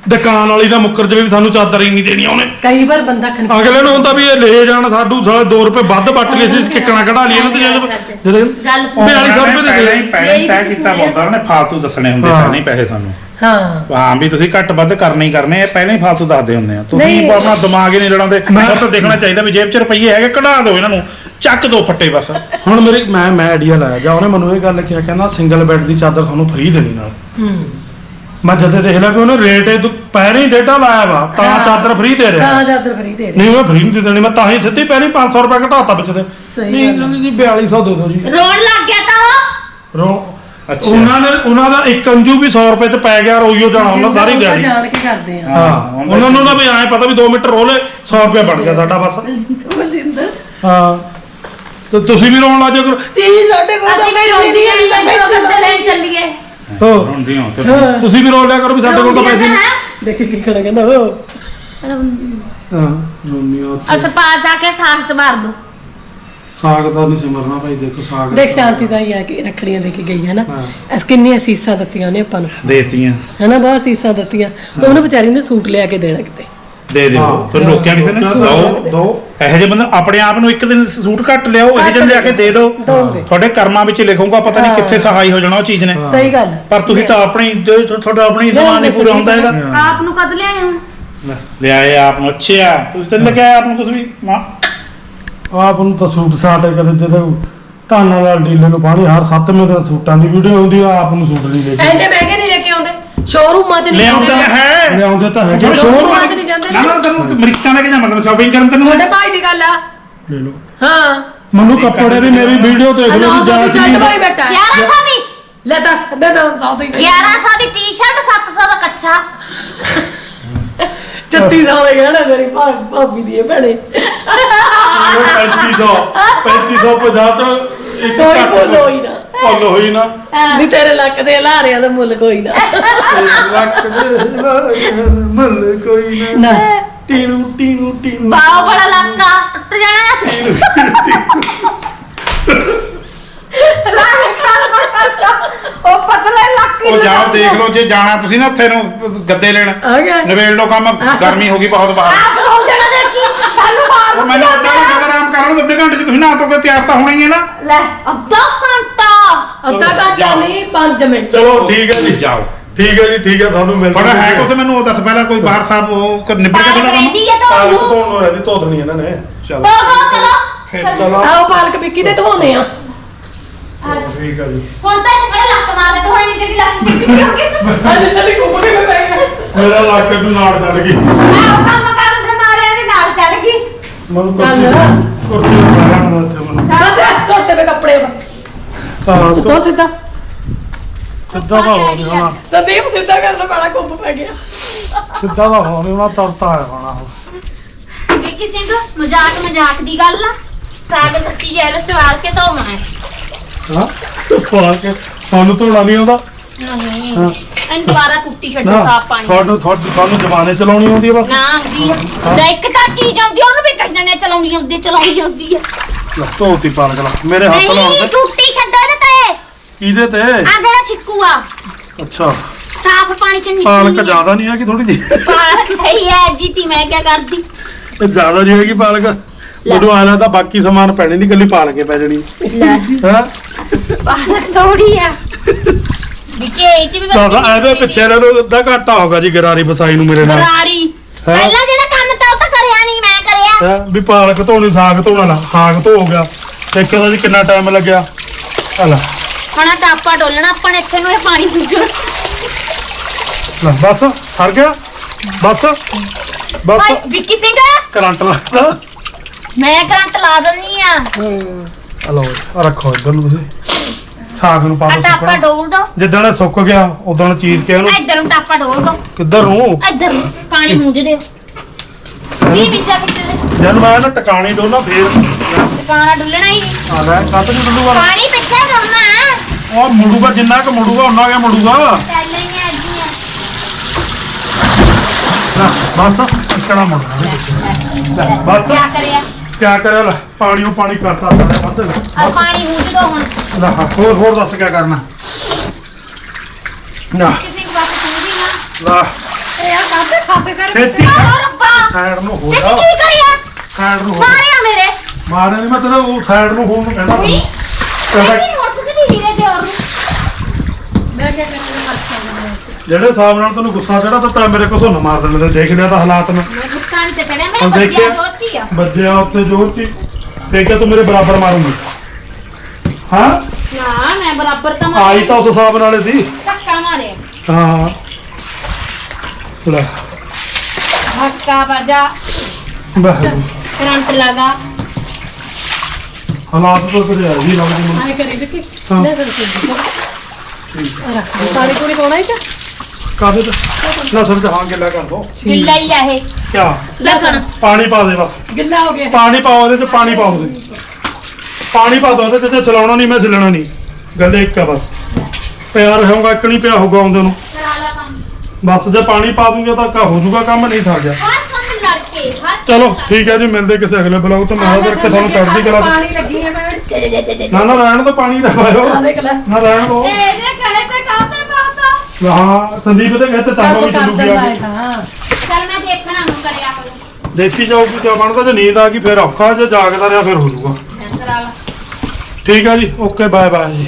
ਦੁਕਾਨ ਵਾਲੀ ਦਾ ਮੁੱਕਰ ਜਵੇ ਵੀ ਸਾਨੂੰ ਚਾਦਰ ਹੀ ਨਹੀਂ ਦੇਣੀ ਉਹਨੇ। ਕਈ ਵਾਰ ਬੰਦਾ ਖਨ ਅਗਲੇ ਨੂੰ ਹੁੰਦਾ ਵੀ ਇਹ ਲੈ ਜਾਣ ਸਾਡੂ ਸਾਲੇ 2 ਰੁਪਏ ਵੱਧ ਵੱਟ ਕੇ ਅਸੀਂ ਕਿੱਕਣਾ ਕਢਾ ਲਈਏ ਨਾ ਤੇ ਜਦੋਂ ਜਦੋਂ ਗੱਲ 4200 ਰੁਪਏ ਦੇ ਪਹਿਲਾਂ ਦੇ। ਪਹਿਲਾਂ ਹੀ ਤੈਅ ਕੀਤਾ ਬੋਲਦਾ ਉਹਨੇ ਫਾਲਤੂ ਦੱਸਣੇ ਹੁੰਦੇ ਹਾਂ। ਪਹਿਲਾਂ ਹੀ ਪੈਸੇ ਸਾਨੂੰ। ਹਾਂ। ਹਾਂ ਵੀ ਤੁਸੀਂ ਘੱਟ ਵੱਧ ਕਰਨੇ ਹੀ ਕਰਨੇ ਇਹ ਪਹਿਲਾਂ ਹੀ ਫਾਲਤੂ ਦੱਸਦੇ ਹੁੰਦੇ ਆ। ਤੁਸੀਂ ਨਹੀਂ। ਆਪਣਾ ਦਿਮਾਗ ਹੀ ਨਹੀਂ ਲੜਾਉਂਦੇ। ਤਾਂ ਦੇਖਣਾ ਚਾਹੀਦਾ ਵੀ ਜੇਬ 'ਚ ਰੁਪਈਏ ਹੈਗੇ ਕਢਾ ਦਿਓ ਇਹਨਾਂ ਨੂੰ। ਚੱਕ ਦੋ ਫੱਟੇ ਬਸ। ਹੁਣ ਮੇਰੀ ਮੈਂ ਮੈਂ ਆਈਡੀਆ ਲਾਇਆ। ਜਾਂ ਉਹਨੇ ਮੈਨੂੰ ਇਹ ਗੱਲ ਕਿਹਾ ਕਹਿੰਦਾ ਸਿੰਗਲ ਬੈੱਡ ਦੀ ਚਾਦਰ ਤੁਹਾਨੂੰ ਫ੍ਰੀ ਦੇਣੀ ਨਾਲ। ਮੈਂ ਜਦੇ ਦੇਖ ਲਿਆ ਕਿ ਉਹਨੇ ਰੇਟ ਇਹ ਪਹਿਰੇ ਹੀ ਡੇਟਾ ਲਾਇਆ ਵਾ ਤਾਂ ਹਾਂ। ਚਾਦਰ ਫ੍ਰੀ ਦੇ ਰਿਹਾ। ਹਾਂ ਚਾਦਰ ਫਰੀ ਦੇ ਦੇ ਨਹੀਂ ਮੈਂ ਫ੍ਰੀ ਨਹੀਂ ਦੇ ਦੇਣੀ ਮੈਂ ਤਾਂ ਹੀ ਸਿੱਧੀ ਪਹਿਲੇ 500 ਰੁਪਏ ਘਟਾਤਾ ਵਿੱਚ ਦੇ ਸਹੀ ਨਹੀਂ ਗੱਲ ਆ। ਕਹਿੰਦੀ ਜੀ 4200 ਦੇ ਦਿਓ ਜੀ। ਰੋਣ ਲੱਗ ਗਿਆ ਤਾਂ ਉਹ? ਰੋ ਅੱਛਾ। ਉਹਨਾਂ ਨੇ ਉਹਨਾਂ ਦਾ ਇੱਕ ਅੰਜੂ ਵੀ 100 ਰੁਪਏ ਚ ਪੈ ਗਿਆ ਰੋਈਓ ਜਾਣਾ ਉਹਨਾਂ ਸਾਰੀ ਦਿਹਾੜੀ। ਜਾਣ ਕੇ ਕਰਦੇ ਆ। ਹਾਂ ਉਹਨਾਂ ਨੂੰ ਨਾ ਵੀ ਐਂ ਪਤਾ ਵੀ 2 ਮਿੰਟ ਰੋਲੇ 100 ਰੁਪਏ ਬਣ ਗਿਆ ਸਾਡਾ ਬਸ। ਬਲਜਿੰਦਰ। ਹਾਂ। ਤੇ ਤੁਸੀਂ ਵੀ ਰੋਣ ਲੱਗ ਜਾ ਕਰੋ। ਇਹ ਸਾਡੇ ਕੋਲ ਅਸੀਂ ਪੈਸੇ ਨਹੀਂ ਤਾਂ ਲੈਣ ਚੱਲੀਏ। ਹੋ। ਹੁੰਦੀ ਹੋ ਤੇ ਤੁਸੀਂ ਵੀ ਰੋਲ ਲਿਆ ਕਰੋ ਵੀ ਸਾਡੇ ਕੋਲ ਤਾਂ ਪੈਸੇ ਨਹੀਂ। ਦੇਖ ਕੇ ਖੜਾ ਕਹਿੰਦਾ ਹੋ। ਹਾਂ ਰੋਮੀਓ ਅਸ ਪਾ ਜਾ ਕੇ ਸਾਗ ਸਵਾਰ ਦੋ। ਸਾਗ ਤਾਂ ਨਹੀਂ ਸਿਮਰਨਾ ਭਾਈ ਦੇਖੋ ਸਾਗ ਦੇਖ ਸ਼ਾਂਤੀ ਦਾ ਹੀ ਆ ਕਿ ਰੱਖੜੀਆਂ ਦੇ ਕੇ ਗਈ ਹੈ ਨਾ। ਅਸ ਕਿੰਨੀਆਂ ਸੀਸਾਂ ਦਿੱਤੀਆਂ ਉਹਨੇ ਆਪਾਂ ਨੂੰ। ਦੇਤੀਆਂ। ਹਨਾ ਬਹੁਤ ਸੀਸਾਂ ਦਿੱਤੀਆਂ। ਉਹਨੂੰ ਵਿਚਾਰੀ ਨੇ ਸੂਟ ਲਿਆ ਕੇ ਦੇਣਾ ਕਿਤੇ। ਦੇ ਦਿਓ। ਹਾਂ। ਤੁਹਾਨੂੰ ਰੋਕਿਆ ਕਿਸੇ ਨੇ? ਦੋ। ਦੋ। ਇਹੋ ਜਿਹੇ ਬੰਦੇ ਆਪਣੇ ਆਪ ਨੂੰ ਇੱਕ ਦਿਨ ਸੂਟ ਘੱਟ ਲਿਆਓ ਇਹੋ ਜਿਹੇ ਲਿਆ ਕੇ ਦੇ ਦਿਓ। ਦੋਗੇ। ਤੁਹਾਡੇ ਕਰਮਾਂ ਵਿੱਚ ਲਿਖੂਗਾ ਪਤਾ ਨਹੀਂ ਹਾਂ। ਕਿੱਥੇ ਸਹਾਈ ਹੋ ਜਾਣਾ ਉਹ ਚੀਜ਼ ਨੇ। ਸਹੀ ਗੱਲ। ਪਰ ਤੁਸੀਂ ਤਾਂ ਆਪਣੀ ਜੋ ਤੁਹਾਡਾ ਆਪਣੀ ਜ਼ਮਾਨ ਨਹੀਂ ਪੂਰਾ ਹੁੰਦਾ ਇਹਦਾ। ਆਪ ਨੂੰ ਕਦ ਲਿਆਏ ਹੁਣ ਲਿਆਏ ਆਪ ਨੂੰ ਅੱਛਾ ਤੁਸੀਂ ਤਾਂ ਲੱਗਿਆ ਆਪ ਨੂੰ ਕੁਝ ਵੀ। ਨਾ। ਆਪ ਨੂੰ ਤਾਂ ਸੂਟ ਸਾਟ ਕਦੇ ਜਦੋਂ ਧਾਨਾਂ ਵਾਲ ਡੀਲੇ ਨੂੰ ਪਾਣੀ ਹਰ ਸੱਤਵੇਂ ਦਿਨ ਸੂਟਾਂ ਦੀ ਵੀਡੀਓ ਹੁੰਦੀ ਆ ਆਪ ਨੂੰ ਸੂਟ ਨਹੀਂ ਲੈ ਕੇ ਐਨੇ ਮਹਿੰਗੇ ਨਹੀਂ ਲੈ ਕੇ ਆਉਂਦੇ ਸ਼ੋਰੂਮਾਂ 'ਚ ਨਹੀਂ ਲਿਆਉਂਦਾ ਜਾਂਦੇ ਹੈ। ਲਿਆਉਂਦੇ ਤਾਂ ਹੈਗੇ। ਜਿਹੜੇ ਸ਼ੋਰੂਮ ਸ਼ੋਰੂਮਾਂ 'ਚ ਨਹੀਂ ਜਾਂਦੇ। ਨਾ ਨਾ ਤੈਨੂੰ ਅਮਰੀਕਾ ਲੈ ਕੇ ਜਾ ਮਤਲਬ ਸ਼ਾਪਿੰਗ ਕਰਨ ਤੈਨੂੰ। ਤੁਹਾਡੇ ਭਾਈ ਦੀ ਗੱਲ ਆ। ਲੈ ਲਓ। ਹਾਂ। ਮੈਨੂੰ ਕੱਪੜੇ ਦੀ ਮੇਰੀ ਵੀਡੀਓ ਦੇਖ ਲਓ ਅਨਾਉਂਸ ਜੀ ਦੀ ਜਾਂਚ ਚੰਡ ਨਹੀਂ ਭਾਈ ਬੈਠਾ ਹੈ। 1100 ਦੀ। ਲੈ ਦੱਸ ਮੈਂ ਤਾਂ ਸੌ ਤੋਂ ਹੀ 1100 ਦੀ ਟੀ-ਸ਼ਰਟ 700 ਦਾ ਕੱਚਾ। 3600 ਦੇ ਗਹਿਣਾ ਮੇਰੀ ਭਾ- ਭਾਬੀ ਦੀ ਹੈ ਭੈਣੇ। 3500 3550 ਚ ਇੱਕ ਕੋਈ ਘੱਟ ਭੁੱਲ ਹੋਈ ਨਾ। ਭੁੱਲ ਹੋਈ ਨਾ। ਨਹੀਂ ਤੇਰੇ ਲੱਕ ਦੇ ਲਾਰਿਆਂ ਦਾ ਮੁੱਲ ਕੋਈ ਨਾ। ਲੱਕ ਦੇ ਮੱਲ ਕੋਈ ਨਾ। ਨਾ। ਟੀਨੂ ਟੀਨੂ ਟੀਨੂ। ਬਾਹ ਬੜਾ ਲੱਕਾ ਟੁੱਟ ਜਾਣਾ। ਉਹ ਪਤਲੇ ਲੱਕ ਉਹ ਜਾਓ ਦੇਖ ਲਓ ਜੇ ਜਾਣਾ ਤੁਸੀਂ ਨਾ ਉੱਥੇ ਨੂੰ ਗੱਦੇ ਲੈਣ। ਆ ਗਿਆ। ਨਵੇੜ ਲਓ ਕੰਮ ਗਰਮੀ ਹੋ ਗਈ ਬਹੁਤ ਬਾਹਰ ਆਪ ਸੌ ਜਣਾ ਦੇਖੀ ਸਾਨੂੰ ਮਾਰ ਉਹ ਮੈਨੂੰ ਅੱਧਾ ਘੰਟਾ ਆਰਾਮ ਕਰ ਲਓ ਅੱਧੇ ਘੰਟੇ ਚ ਤੁਸੀਂ ਨਾ ਤੋਂ ਕੇ ਤਿਆਰ ਤਾਂ ਹੋਣਾ ਹੀ ਹੈ ਨਾ। ਲੈ ਅੱਧਾ ਘੰਟਾ? ਅੱਧਾ ਘੰਟਾ। ਨਹੀਂ 5 ਮਿੰਟ। ਚਲੋ ਠੀਕ ਹੈ ਜੀ ਜਾਓ। ਠੀਕ ਹੈ ਜੀ ਠੀਕ ਹੈ ਤੁਹਾਨੂੰ ਮਿਲ ਥੋੜਾ ਹੈ। ਕੁਝ ਮੈਨੂੰ ਉਹ ਦੱਸ ਪਹਿਲਾਂ ਕੋਈ ਬਾਹਰ ਸਾਹਿਬ ਉਹ ਕ- ਨਿਬੜ ਪਾਲਕ ਤੁਹਾਡਾ ਕੰਮ? ਰਹਿੰਦੀ ਹੈ ਤਾਂ ਪਾਲਕ ਉਹਨੂੰ। ਧੋਣ ਨੂੰ ਰਹਿੰਦੀ ਧੋ ਦੇਣੀ ਇਹਨਾਂ ਨੇ। ਚਲੋ। ਚਲੋ। ਚਲੋ। ਆਓ ਪਾਲਕ ਵਿੱਕੀ ਤੇ ਧਵਾਉਂਦੇ ਆ। ਠੀਕ ਹੈ ਜੀ। ਹੁਣ ਤਾਂ ਇੱਥੇ ਬੜੇ ਲੱਕ ਮਾਰਦੇ ਤੇ ਹੁਣ ਦੀ ਲੱਕ ਟਿੱਕੀ ਹੋ ਗਈ ਅੱਜ ਸਾਡੇ ਕੋਲ ਕੇ ਪੈ ਗਿਆ ਮੇਰਾ ਲੱਕ ਨੂੰ ਨਾੜ ਚੜ ਗਈ। ਆਹ ਕੰਮ ਕਰਨ ਮੈਨੂੰ ਚੱਲ। ਕੁਰਸੀ ਕੁਰਸੀ ਮਾਰਾਂ ਨਾ ਇੱਥੇ ਮੈਨੂੰ। ਬਸ ਹੱਥ ਧੋਤੇ ਵੇ ਕੱਪੜੇ ਤਾਂ ਬਹੁਤ ਸਿੱਧਾ। ਸਿੱਧਾ ਦਾ ਹੋ ਨਹੀਂ ਹੋਣਾ। ਸੰਦੀਪ ਸਿੱਧਾ ਕਰ ਲੋ ਬੜਾ ਕੁੱਪ ਪੈ ਗਿਆ। ਸਿੱਧਾ ਦਾ ਹੋ ਨਹੀਂ ਹੋਣਾ ਤਰਤਾ ਹੈ ਹੋਣਾ ਉਹ। ਵਿੱਕੀ ਸਿੰਘ ਮਜ਼ਾਕ ਮਜ਼ਾਕ ਦੀ ਗੱਲ ਆ। ਸਾਗ ਸੱਚੀ ਜੈਲ ਸਵਾਰ ਕੇ ਧੋਣਾ ਹੈ। ਹਾਂ? ਪਾ ਕੇ। ਤੁਹਾਨੂੰ ਧੋਣਾ ਨਹੀਂ ਆਉਂਦਾ। ਨਹੀਂ। ਹਾਂ। ਐਂ ਦੁਬਾਰਾ ਕੁੱਟੀ ਛੱਡੋ ਸਾਫ਼ ਪਾਣੀ। ਤੁਹਾਨੂੰ ਤੁਹਾਨੂੰ ਤੁਹਾਨੂੰ ਜਮਾਨੇ ਚਲਾਉਣੀ ਆਉਂਦੀ ਹੈ ਬਸ? ਨਾ ਜੀ ਲੈ ਇੱਕ ਤਾਂ ਚੀਜ਼ ਆਉਂਦੀ ਉਹਨੂੰ ਵੀ ਕਹੀ ਜਾਂਦੇ ਆ, ਚਲਾਉਣੀ ਆਉਂਦੀ ਚਲਾਉਣੀ ਆਉਂਦੀ ਹੈ ਲੈ, ਧੋਤੀ ਪਾਲਕ ਲਾ। ਮੇਰੇ ਹੱਥ ਲਾਉਣ ਨਹੀਂ ਦੇ ਟੁੱਟੀ ਛੱਡੋ ਇਹਦੇ ਤੇ। ਕਿਹਦੇ ਤੇ? ਆ ਜਿਹੜਾ ਚਿੱਕੂ ਆ। ਅੱਛਾ। ਸਾਫ਼ ਪਾਣੀ ਚ ਪਾਲਕ ਨਿਕਲਣੀ ਜ਼ਿਆਦਾ ਨਹੀਂ ਹੈ ਕਿ ਥੋੜੀ ਜਿਹੀ? ਪਾਲਕ ਨਹੀਂ ਹੈ ਜੀਤੀ ਮੈਂ ਕੀ ਕਰਦੀ। ਇਹ ਜ਼ਿਆਦਾ ਜਿਹੀ ਹੈਗੀ ਪਾਲਕ। ਮੈਨੂੰ ਆਣਾ ਤਾਂ ਬਾਕੀ ਸਮਾਨ ਪੈਣੇ ਨਹੀਂ ਕੱਲੀ ਪਾਲਕੇ ਪੈ ਜਣੀ। ਲੈ। ਹਾਂ। ਪਾਲਕ ਥੋੜੀ ਆ। ਵਿੱਕੀ ਇਹ ਚ ਵੀ ਪਿੱਛੇ ਨੂੰ ਅੱਧਾ ਘਾਟਾ ਹੋਗਾ ਜੀ ਗਰਾਰੀ ਬਸਾਈ ਨੂੰ ਮੇਰੇ ਨਾਲ। ਗਰਾਰੀ। ਪਹਿਲਾਂ ਜਿਹੜਾ ਕੰਮ ਤਾਂ ਉਹ ਤਾਂ ਕਰਿਆ ਨਹੀਂ ਮੈਂ ਕਰਿਆ। ਹੈਂ, ਵੀ ਪਾਲਕ ਧੋਣੀ ਸਾਗ ਧੋਣਾ ਲਾ ਸਾਗ ਧੋ ਗਿਆ। ਦੇਖੋ ਜੀ ਕਿੰਨਾ ਟਾਈਮ ਲੱਗਿਆ? ਹਲਾ ਹੁਣ ਆਹ ਟਾਪਾ ਡੋਲਣਾ ਆਪਾਂ ਨੇ ਇੱਥੇ ਨੂੰ ਇਹ ਪਾਣੀ ਪੁੱਜਣਾ ਲੈ ਬਸ ਸਰ ਗਿਆ? ਬਸ ਬਸ। ਭਾਈ ਵਿੱਕੀ ਸਿੰਘ? ਕਰੰਟ ਲੱਗਦਾ ਮੈਂ ਕਰੰਟ ਲਾ ਦਿੰਨੀ ਆ। ਹਲੋ ਰੱਖੋ ਇੱਧਰ ਨੂੰ ਤੁਸੀਂ। ਸਾਗ ਨੂੰ ਪਾ ਆ ਦੋ ਟਾਪਾ ਸੁੱਕਣਾ ਡੋਲ ਦੋ। ਜਿੱਦਣ ਇਹ ਸੁੱਕ ਗਿਆ ਉਦੋਂ ਚੀਰ ਕੇ ਇਹਨੂੰ ਇੱਧਰ ਨੂੰ ਟਾਪਾ ਡੋਲ ਦੋ। ਕਿੱਧਰ ਨੂੰ? ਇੱਧਰ ਨੂੰ ਪਾਣੀ ਮੂੰਜ ਦਿਓ। ਵੀ ਵਿੱਚਾ ਵਿੱਚ ਜਦ ਮੈਂ ਨਾ ਟਿਕਾਣੀ ਦੋਨਾ ਫੇਰ ਟਿਕਾਣਾ ਡੁੱਲਣਾ ਹੀ। ਨਹੀਂ ਆ ਲੈ ਕੱਤ ਨਹੀਂ ਡੁੱਲੂਗਾ। ਪਾਣੀ ਪਿੱਛੇ ਡੁੱਲਣਾ। ਉਹ ਮੁੜੂਗਾ ਜਿੰਨਾ ਕੁ ਮੁੜੂਗਾ ਉਹਨਾਂ ਕੇ ਮੁੜੂਗਾ। ਪਹਿਲਾਂ ਹੀ ਅੱਜੀਆਂ ਨਾ ਬਸ ਇਕਣਾ ਮੁੜਨਾ। ਇਹਦੇ ਵਿੱਚ। ਲੈ, ਬਸ। ਕੀ ਕਰਿਆ? ਕਿਆ ਕਰਿਆ ਲੈ ਪਾਣੀ ਉਹ ਪਾਣੀ ਕਰਤਾ ਸਾਰਾ ਆ ਪਾਣੀ ਮੂੰਜ ਦੋ ਹੁਣ? ਲੈ, ਹੋਰ ਹੋਰ ਦੱਸ ਕਿਆ ਕਰਨਾ। ਨਾ। ਕਿਸੇ ਨੂੰ ਬਸ ਵੀ ਨਾ ਲਾ। ਇਹ ਆ ਕਾਹਤੇ ਖਾਸੇ ਸਾਰੇ ਛੇਤੀ। ਆਹ ਰੱਬਾ। ਸਾਈਡ ਨੂੰ ਹੋ ਤੇ ਜਾ। ਕੀ ਕਰਿਆ ਸਾਈਡ ਨੂੰ ਹੋ ਜਾ। ਮਾਰਿਆ ਮੇਰੇ। ਮਾਰੇ ਨਹੀਂ ਮੈਂ ਉਹ ਸਾਈਡ ਨੂੰ ਹੋਣ ਨੂੰ ਕਹਿੰਦਾ ਕੋਈ। ਨਹੀਂ ਹੁਣ ਤੁਸੀਂ ਹੀਰੇ ਦੇ ਔਰ ਨੂੰ ਮੈਂ ਕਿਹਾ ਕਰਾਂ ਮਰ ਜਿਹੜੇ ਹਿਸਾਬ ਨਾਲ ਤੈਨੂੰ ਗੁੱਸਾ ਚੜਾ ਤਾਂ ਮੇਰੇ ਕੋਲ ਸੁਣ ਮਾਰ ਦੇਣੇ ਤੇ ਦੇਖ ਲਿਆ ਤਾਂ ਹਾਲਾਤ ਮੈਂ ਨਹੀਂ ਤੇ ਚੜਿਆ ਮੇਰੇ ਹੁਣ ਬੱਚਿਆਂ ਦੇਖਿਆ? ਜੋਰ ਚ ਹੀ ਆ ਵੱਜਿਆ ਉੱਤੇ ਜ਼ੋਰ ਕੀ ਦੇਖਿਆ ਤੂੰ ਮੇਰੇ ਬਰਾਬਰ ਮਾਰੂੰਗੀ। ਹਾਂ? ਨਾ ਮੈਂ ਬਰਾਬਰ ਤਾਂ ਆਈ ਮਾਰਿਆ ਤਾਂ ਉਸ ਹਿਸਾਬ ਨਾਲੇ ਸੀ। ਧੱਕਾ ਮਾਰਿਆ। ਹਾਂ ਲੈ। ਧੱਕਾ ਵਜਾ। ਵਾਹਿਗੁਰੂ ਕਰੰਟ ਲਗਾ। ਹਾਲਾਤ ਤਾਂ ਤੇਰੇ ਆ ਜੀ ਲੱਗਦੇ ਮੈਨੂੰ ਆਏ ਕਰੀ ਦੇਖੀ। ਹਾਂ। ਲੈ ਸਰ ਰੱਖ। ਪਾਣੀ ਪੂਰੀ ਪਾਉਣਾ ਹੀ ਤਾਂ। ਕਾਹਦੇ ਤੇ? ਲਸਣ ਤੇ ਹਾਂ ਗਿੱਲਾ ਕਰ ਦੋ। ਗਿੱਲਾ ਹੀ ਆ ਇਹ। ਕਿਆ? ਲਸਣ। ਪਾਣੀ ਪਾ ਦੇ ਬਸ। ਗਿੱਲਾ ਹੋ ਗਿਆ। ਪਾਣੀ ਪਾਓ ਇਹਦੇ ਚ ਪਾਣੀ ਪਾਓ ਦੇ ਪਾਣੀ ਪਾ ਦੋ ਇਹਦੇ ਚ ਤੇ ਚਲਾਉਣਾ ਨਹੀਂ ਮੈਂ ਛਿਲਣਾ ਨਹੀਂ। ਗੱਲ ਇੱਕ ਆ ਬਸ। ਪਿਆ ਰਹੂੰਗਾ ਇੱਕ ਨਹੀਂ ਪਿਆ ਹੋਊਗਾ ਆਉਂਦੇ ਨੂੰ। ਕਰਾ ਲਾ ਕੰਮ। ਬਸ ਜੇ ਪਾਣੀ ਪਾ ਦੂੰਗਾ ਤਾਂ ਕਾ ਹੋ ਜਾਊਗਾ ਕੰਮ ਨਹੀਂ ਸਰ ਗਿਆ। ਹਰ ਕੰਮ ਲੜ ਕੇ ਹਰ ਚਲੋ ਠੀਕ ਹੈ ਜੀ ਮਿਲਦੇ ਕਿਸੇ ਅਗਲੇ ਬਲੌਗ ਤੋਂ। ਮੈਂ ਕਰਕੇ ਤੁਹਾਨੂੰ ਚੜ੍ਹਦੀ ਕਲਾ ਪਾਣੀ ਲੱਗੀ ਹੈ ਮੈਂ। ਨਾ ਨਾ ਰਹਿਣ ਤੋਂ ਪਾਣੀ ਨਾ ਪਾਇਓ ਆ ਦੇਖ ਲੈ। ਨਾ ਰਹਿਣ ਦੋ ਕਹੇ ਹਾਂ ਸੰਦੀਪ ਦੇ ਕਹਤੇ ਤਾਂ ਵੀ ਚੱਲੂਗੀ ਆ ਹੈ ਹਾਂ। ਚੱਲ ਮੈਂ ਦੇਖਣਾ ਨੂੰ ਕਰਿਆ ਕਰੂੰ। ਦੇਖੀ ਜਾਊਗੀ ਬਣਦਾ ਜੇ ਨੀਂਦ ਆ ਗਈ ਫਿਰ ਔਖਾ ਜੇ ਜਾਗਦਾ ਰਿਹਾ ਫਿਰ ਹੋ ਜਾਊਗਾ। ਕਰਾ ਲਾ। ਠੀਕ ਹੈ ਜੀ ਓਕੇ ਬਾਏ ਬਾਏ ਜੀ।